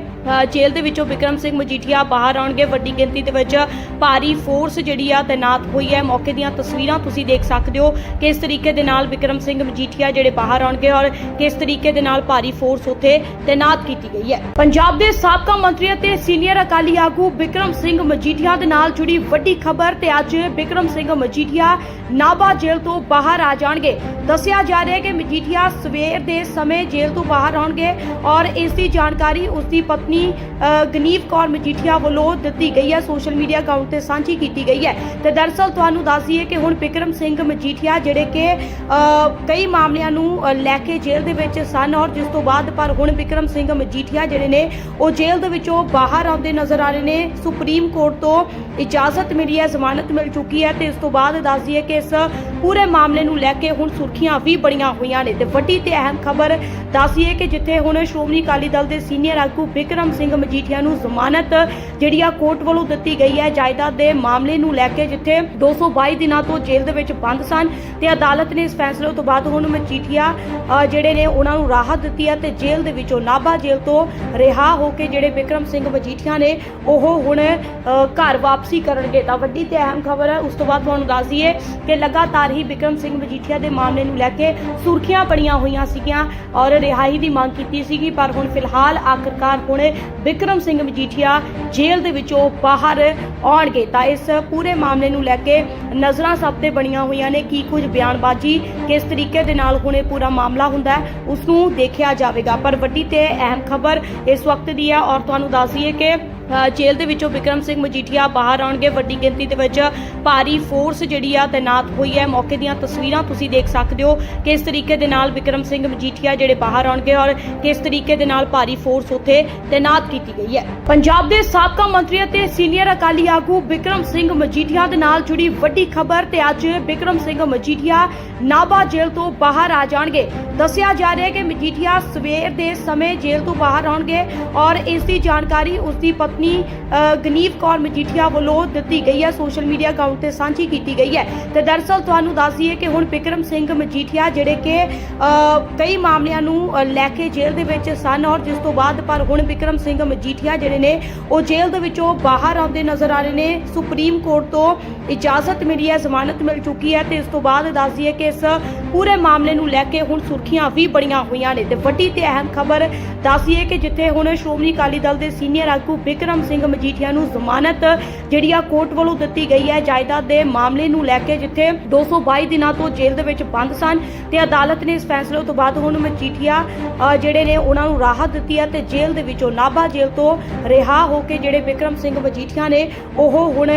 ਜੇਲ੍ਹ ਦੇ ਵਿੱਚੋਂ ਬਿਕਰਮ ਸਿੰਘ ਮਜੀਠੀਆ ਬਾਹਰ ਆਉਣਗੇ। ਵੱਡੀ ਗਿਣਤੀ ਦੇ ਵਿੱਚ ਭਾਰੀ ਫੋਰਸ ਜਿਹੜੀ ਆ ਤੈਨਾਤ ਹੋਈ ਹੈ। ਮੌਕੇ ਦੀਆਂ ਤਸਵੀਰਾਂ ਤੁਸੀਂ ਦੇਖ ਸਕਦੇ ਹੋ ਕਿਸ ਤਰੀਕੇ ਦੇ ਨਾਲ ਬਿਕਰਮ ਸਿੰਘ ਮਜੀਠੀਆ ਜਿਹੜੇ ਬਾਹਰ ਆਉਣਗੇ ਔਰ ਕਿਸ ਤਰੀਕੇ ਦੇ ਨਾਲ ਭਾਰੀ ਫੋਰਸ ਉੱਥੇ ਤੈਨਾਤ ਕੀਤੀ ਗਈ ਹੈ। ਪੰਜਾਬ ਦੇ ਸਾਬਕਾ ਮੰਤਰੀ ਅਤੇ ਸੀਨੀਅਰ ਅਕਾਲੀ ਆਗੂ ਬਿਕਰਮ ਸਿੰਘ ਮਜੀਠੀਆ ਦੇ ਨਾਲ ਜੁੜੀ ਵੱਡੀ ਖਬਰ ਤੇ ਅੱਜ ਬਿਕਰਮ ਸਿੰਘ ਮਜੀਠੀਆ ਨਾਭਾ ਜੇਲ੍ਹ ਤੋਂ ਬਾਹਰ ਆ ਜਾਣਗੇ। ਦੱਸਿਆ ਜਾ ਰਿਹਾ ਹੈ ਕਿ ਮਜੀਠੀਆ ਸਵੇਰ ਦੇ ਸਮੇਂ ਜੇਲ੍ਹ ਤੋਂ ਬਾਹਰ ਆਉਣਗੇ ਔਰ ਇਸ ਦੀ ਜਾਣਕਾਰੀ ਉਸ ਦੀ ਪਤਨੀ ਅ, ਗਨੀਵ ਕੌਰ ਮਜੀਠੀਆ ਵੱਲੋਂ ਦਿੱਤੀ ਗਈ ਹੈ। ਸੋਸ਼ਲ ਮੀਡੀਆ ਅਕਾਊਂਟ ਤੇ ਸਾਂਝੀ ਕੀਤੀ ਗਈ ਹੈ। ਤੇ ਦਰਅਸਲ ਤੁਹਾਨੂੰ ਦੱਸ ਦਈਏ ਕਿ ਹੁਣ ਬਿਕਰਮ ਸਿੰਘ ਮਜੀਠੀਆ ਜਿਹੜੇ ਕਿ ਕਈ ਮਾਮਲਿਆਂ ਨੂੰ ਲੈ ਕੇ ਜੇਲ੍ਹ ਦੇ ਵਿੱਚ ਸਨ ਔਰ ਜਿਸ ਤੋਂ ਬਾਅਦ ਪਰ ਹੁਣ ਬਿਕਰਮ ਸਿੰਘ ਮਜੀਠੀਆ ਜਿਹੜੇ ਨੇ ਉਹ ਜੇਲ੍ਹ ਦੇ ਵਿੱਚੋਂ ਬਾਹਰ ਆਉਂਦੇ ਨਜ਼ਰ ਆ ਰਹੇ ਨੇ। ਸੁਪਰੀਮ ਕੋਰਟ ਤੋਂ ਇਜਾਜ਼ਤ ਮਿਲੀ ਹੈ ਜ਼ਮਾਨਤ ਮਿਲ ਚੁੱਕੀ ਹੈ ਤੇ ਇਸ ਤੋਂ ਬਾਅਦ ਦੱਸ ਦਈਏ ਕਿ ਇਸ ਪੂਰੇ ਮਾਮਲੇ ਨੂੰ ਲੈ ਕੇ ਹੁਣ ਸੁਰਖੀਆਂ ਵੀ ਬੜੀਆਂ ਹੋਈਆਂ ਨੇ। ਤੇ ਵੱਡੀ ਤੇ ਅਹਿਮ ਖਬਰ ਦੱਸ ਕਿ ਜਿੱਥੇ ਹੁਣ ਸ਼੍ਰੋਮਣੀ ਅਕਾਲੀ ਦਲ ਦੇ ਸੀਨੀਅਰ ਆਗੂ ਬਿਕਰਮ ਸਿੰਘ ਮਜੀਠੀਆ ਨੂੰ ਜ਼ਮਾਨਤ ਜਿਹੜੀ ਆ ਕੋਰਟ ਵੱਲੋਂ ਦਿੱਤੀ ਗਈ ਹੈ, ਜਾਇਦਾਦ ਦੇ ਮਾਮਲੇ ਨੂੰ ਲੈ ਕੇ ਜਿੱਥੇ 222 ਦਿਨਾਂ ਤੋਂ ਜੇਲ੍ਹ ਦੇ ਵਿੱਚ ਬੰਦ ਸਨ ਤੇ ਅਦਾਲਤ ਨੇ ਇਸ ਫੈਸਲੇ ਤੋਂ ਬਾਅਦ ਹੁਣ ਮਜੀਠੀਆ ਜਿਹੜੇ ਨੇ ਉਹਨਾਂ ਨੂੰ ਰਾਹਤ ਦਿੱਤੀ ਹੈ ਤੇ ਜੇਲ੍ਹ ਦੇ ਵਿੱਚੋਂ ਨਾਭਾ ਜੇਲ੍ਹ ਤੋਂ ਰਿਹਾ ਹੋ ਕੇ ਜਿਹੜੇ ਬਿਕਰਮ ਸਿੰਘ ਮਜੀਠੀਆ ਨੇ ਉਹ ਹੁਣ ਘਰ ਵਾਪਸੀ ਕਰਨਗੇ। ਤਾਂ ਵੱਡੀ ਤੇ ਅਹਿਮ ਖਬਰ ਹੈ, ਉਸ ਤੋਂ ਬਾਅਦ ਤੁਹਾਨੂੰ ਦੱਸ ਦਈਏ ਕਿ ਲਗਾਤਾਰ ਹੀ ਬਿਕਰਮ ਸਿੰਘ ਮਜੀਠੀਆ ਦੇ ਮਾਮਲੇ ਨੂੰ ਲੈ ਕੇ ਸੁਰਖੀਆਂ ਬਣੀਆਂ ਹੋਈਆਂ ਸੀਗੀਆਂ ਔਰ ਰਿਹਾਈ ਦੀ ਮੰਗ ਕੀਤੀ ਸੀਗੀ, ਪਰ ਹੁਣ ਫਿਲਹਾਲ ਆਖਰਕਾਰ ਹੁਣ ਬਿਕਰਮ ਸਿੰਘ ਮਜੀਠੀਆ ਜੇਲ੍ਹ ਦੇ ਵਿੱਚੋਂ ਬਾਹਰ ਆਉਣਗੇ। ਤਾਂ ਇਸ ਪੂਰੇ ਮਾਮਲੇ ਨੂੰ ਲੈ ਕੇ ਨਜ਼ਰਾਂ ਸਭ ਤੇ ਬਣੀਆਂ ਹੋਈਆਂ ਨੇ ਕੀ ਕੁਝ ਬਿਆਨਬਾਜ਼ੀ, ਕਿਸ ਤਰੀਕੇ ਦੇ ਨਾਲ ਹੁਣ ਇਹ ਪੂਰਾ ਮਾਮਲਾ ਹੁੰਦਾ ਹੈ, ਉਸ ਨੂੰ ਦੇਖਿਆ ਜਾਵੇਗਾ। ਪਰ ਵੱਡੀ ਤੇ ਅਹਿਮ ਖਬਰ ਇਸ ਵਕਤ ਦੀ ਹੈ ਔਰ ਤੁਹਾਨੂੰ ਦੱਸ ਦਈਏ ਕਿ ਜੇਲ੍ਹ ਦੇ ਵਿੱਚੋਂ ਵਿਕਰਮ ਸਿੰਘ ਮਜੀਠੀਆ ਬਾਹਰ ਆਉਣਗੇ। ਵੱਡੀ ਗਿਣਤੀ ਦੇ ਵਿੱਚ ਭਾਰੀ ਫੋਰਸ ਜਿਹੜੀ ਆ ਤੈਨਾਤ ਹੋਈ ਹੈ। ਮੌਕੇ ਦੀਆਂ ਤਸਵੀਰਾਂ ਤੁਸੀਂ ਦੇਖ ਸਕਦੇ ਹੋ ਕਿਸ ਤਰੀਕੇ ਦੇ ਨਾਲ ਵਿਕਰਮ ਸਿੰਘ ਮਜੀਠੀਆ ਜਿਹੜੇ ਬਾਹਰ ਆਉਣਗੇ ਔਰ ਕਿਸ ਤਰੀਕੇ ਦੇ ਨਾਲ ਭਾਰੀ ਫੋਰਸ ਉੱਥੇ ਤੈਨਾਤ ਕੀਤੀ ਗਈ ਹੈ। ਪੰਜਾਬ ਦੇ ਸਾਬਕਾ ਮੰਤਰੀ ਅਤੇ ਸੀਨੀਅਰ ਅਕਾਲੀ ਆਗੂ ਵਿਕਰਮ ਸਿੰਘ ਮਜੀਠੀਆ ਦੇ ਨਾਲ ਜੁੜੀ ਵੱਡੀ ਖਬਰ ਤੇ ਅੱਜ ਵਿਕਰਮ ਸਿੰਘ ਮਜੀਠੀਆ ਨਾਭਾ ਜੇਲ੍ਹ ਤੋਂ ਬਾਹਰ ਆ ਜਾਣਗੇ। ਦੱਸਿਆ ਜਾ ਰਿਹਾ ਹੈ ਕਿ ਮਜੀਠੀਆ ਸਵੇਰ ਦੇ ਸਮੇਂ ਜੇਲ੍ਹ ਤੋਂ ਬਾਹਰ ਆਉਣਗੇ ਔਰ ਇਸ ਦੀ ਜਾਣਕਾਰੀ ਉਸ ਦੀ ਪਤਨੀ ਅ, ਗਨੀਵ ਕੌਰ ਮਜੀਠੀਆ ਵੱਲੋਂ ਦਿੱਤੀ ਗਈ ਹੈ ਸੋਸ਼ਲ ਮੀਡੀਆ ਅਕਾਊਂਟ ਤੇ ਸਾਂਝੀ ਕੀਤੀ ਗਈ ਹੈ। ਤੇ ਦਰਅਸਲ ਤੁਹਾਨੂੰ ਦੱਸ ਦਈਏ ਕਿ ਹੁਣ ਵਿਕਰਮ ਸਿੰਘ ਮਜੀਠੀਆ ਜਿਹੜੇ ਕਿ ਕਈ ਮਾਮਲਿਆਂ ਨੂੰ ਲੈ ਕੇ ਜੇਲ੍ਹ ਦੇ ਵਿੱਚ ਸਨ ਔਰ ਜਿਸ ਤੋਂ ਬਾਅਦ ਪਰ ਹੁਣ ਵਿਕਰਮ ਸਿੰਘ ਮਜੀਠੀਆ ਜਿਹੜੇ ਨੇ ਉਹ ਜੇਲ੍ਹ ਦੇ ਵਿੱਚੋਂ ਬਾਹਰ ਆਉਂਦੇ ਨਜ਼ਰ ਆ ਰਹੇ ਨੇ। ਸੁਪਰੀਮ ਕੋਰਟ ਤੋਂ ਇਜਾਜ਼ਤ ਮਿਲੀ ਹੈ ਜ਼ਮਾਨਤ ਮਿਲ ਚੁੱਕੀ ਹੈ ਤੇ ਇਸ ਤੋਂ ਬਾਅਦ ਦੱਸ ਦਈਏ ਕਿ ਇਸ ਪੂਰੇ ਮਾਮਲੇ ਨੂੰ ਲੈ ਕੇ ਹੁਣ ਸੁਰਖੀਆਂ ਵੀ ਬੜੀਆਂ ਹੋਈਆਂ ਨੇ। ਤੇ ਵੱਡੀ ਤੇ ਅਹਿਮ ਖਬਰ ਦੱਸ ਦਈਏ ਕਿ ਜਿੱਥੇ ਹੁਣ ਸ਼੍ਰੋਮਣੀ ਅਕਾਲੀ ਦਲ ਦੇ ਸੀਨੀਅਰ ਆਗੂ ਵਿਕਰਮ ਸਿੰਘ ਮਜੀਠੀਆ ਨੂੰ ਜ਼ਮਾਨਤ ਜਿਹੜੀ ਆ ਕੋਰਟ ਵੱਲੋਂ ਦਿੱਤੀ ਗਈ ਹੈ। ਜਾਇਦਾਦ ਦੇ ਮਾਮਲੇ ਨੂੰ ਲੈ ਕੇ ਜਿੱਥੇ 222 ਦਿਨਾਂ ਤੋਂ ਜੇਲ੍ਹ ਦੇ ਵਿੱਚ ਬੰਦ ਸਨ। ਤੇ ਅਦਾਲਤ ਨੇ ਇਸ ਫੈਸਲੇ ਤੋਂ ਬਾਅਦ ਹੁਣ ਮਜੀਠੀਆ ਜਿਹੜੇ ਨੇ ਉਹਨਾਂ ਨੂੰ ਰਾਹਤ ਦਿੱਤੀ ਹੈ ਤੇ ਜੇਲ੍ਹ ਦੇ ਵਿੱਚੋਂ ਨਾਭਾ ਜੇਲ੍ਹ ਤੋਂ ਰਿਹਾ ਹੋ ਕੇ ਜਿਹੜੇ ਵਿਕਰਮ ਸਿੰਘ ਮਜੀਠੀਆ ਨੇ ਉਹ ਹੁਣ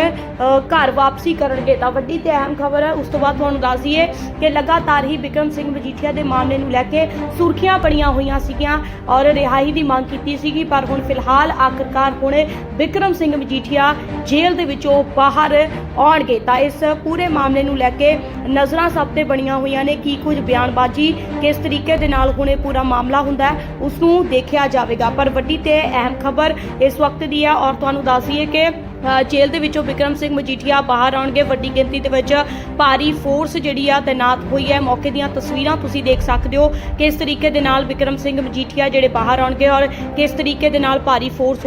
ਘਰ ਵਾਪਸੀ ਕਰਨਗੇ ਤਾਂ ਵੱਡੀ ਤੇ ਅਹਿਮ ਖਬਰ ਹੈ, ਉਸ ਤੋਂ ਬਾਅਦ ਤੁਹਾਨੂੰ ਦੱਸ ਦਈਏ ਕਿ ਲਗਾਤਾਰ ਹੀ ਵਿਕਰਮ ਸਿੰਘ ਮਜੀਠੀਆ ਦੇ ਮਾਮਲੇ ਨੂੰ ਲੈ ਕੇ ਸੁਰਖੀਆਂ ਬਣੀਆਂ ਹੋਈਆਂ ਸੀਗੀਆਂ ਔਰ ਰਿਹਾਈ ਦੀ ਮੰਗ ਕੀਤੀ ਸੀਗੀ। ਪਰ ਹੁਣ ਫਿਲਹਾਲ ਆਖਰਕਾਰ ਹੁਣ ਵਿਕਰਮ ਸਿੰਘ ਮਜੀਠੀਆ ਜੇਲ੍ਹ ਦੇ ਵਿੱਚੋਂ ਬਾਹਰ ਆਉਣਗੇ। ਤਾਂ ਇਸ ਪੂਰੇ ਮਾਮਲੇ ਨੂੰ ਲੈ ਕੇ ਨਜ਼ਰਾਂ ਸਭ ਤੇ ਬਣੀਆਂ ਹੋਈਆਂ ਨੇ ਕੀ ਕੁਝ ਬਿਆਨਬਾਜ਼ੀ, ਕਿਸ ਤਰੀਕੇ ਦੇ ਨਾਲ ਹੁਣ ਪੂਰਾ ਮਾਮਲਾ ਹੁੰਦਾ ਉਸ ਨੂੰ ਦੇਖਿਆ ਜਾਵੇਗਾ। ਪਰ ਵੱਡੀ ਤੇ ਅਹਿਮ ਖਬਰ ਇਸ ਵਕਤ ਦੀ ਹੈ ਔਰ ਤੁਹਾਨੂੰ ਦੱਸ ਦਈਏ ਕਿ ਜੇਲ੍ਹ ਦੇ ਵਿੱਚੋਂ ਵਿਕਰਮ ਸਿੰਘ ਮਜੀਠੀਆ ਬਾਹਰ ਆਉਣਗੇ। ਵੱਡੀ ਗਿਣਤੀ ਦੇ ਵਿੱਚ ਭਾਰੀ ਫੋਰਸ ਜਿਹੜੀ ਆ ਤੈਨਾਤ ਹੋਈ ਹੈ। ਮੌਕੇ ਦੀਆਂ ਤਸਵੀਰਾਂ ਤੁਸੀਂ ਦੇਖ ਸਕਦੇ ਹੋ ਕਿਸ ਤਰੀਕੇ ਦੇ ਨਾਲ ਵਿਕਰਮ ਸਿੰਘ ਮਜੀਠੀਆ ਜਿਹੜੇ ਬਾਹਰ ਆਉਣਗੇ ਔਰ ਕਿਸ ਤਰੀਕੇ ਦੇ ਨਾਲ ਭਾਰੀ ਫੋਰਸ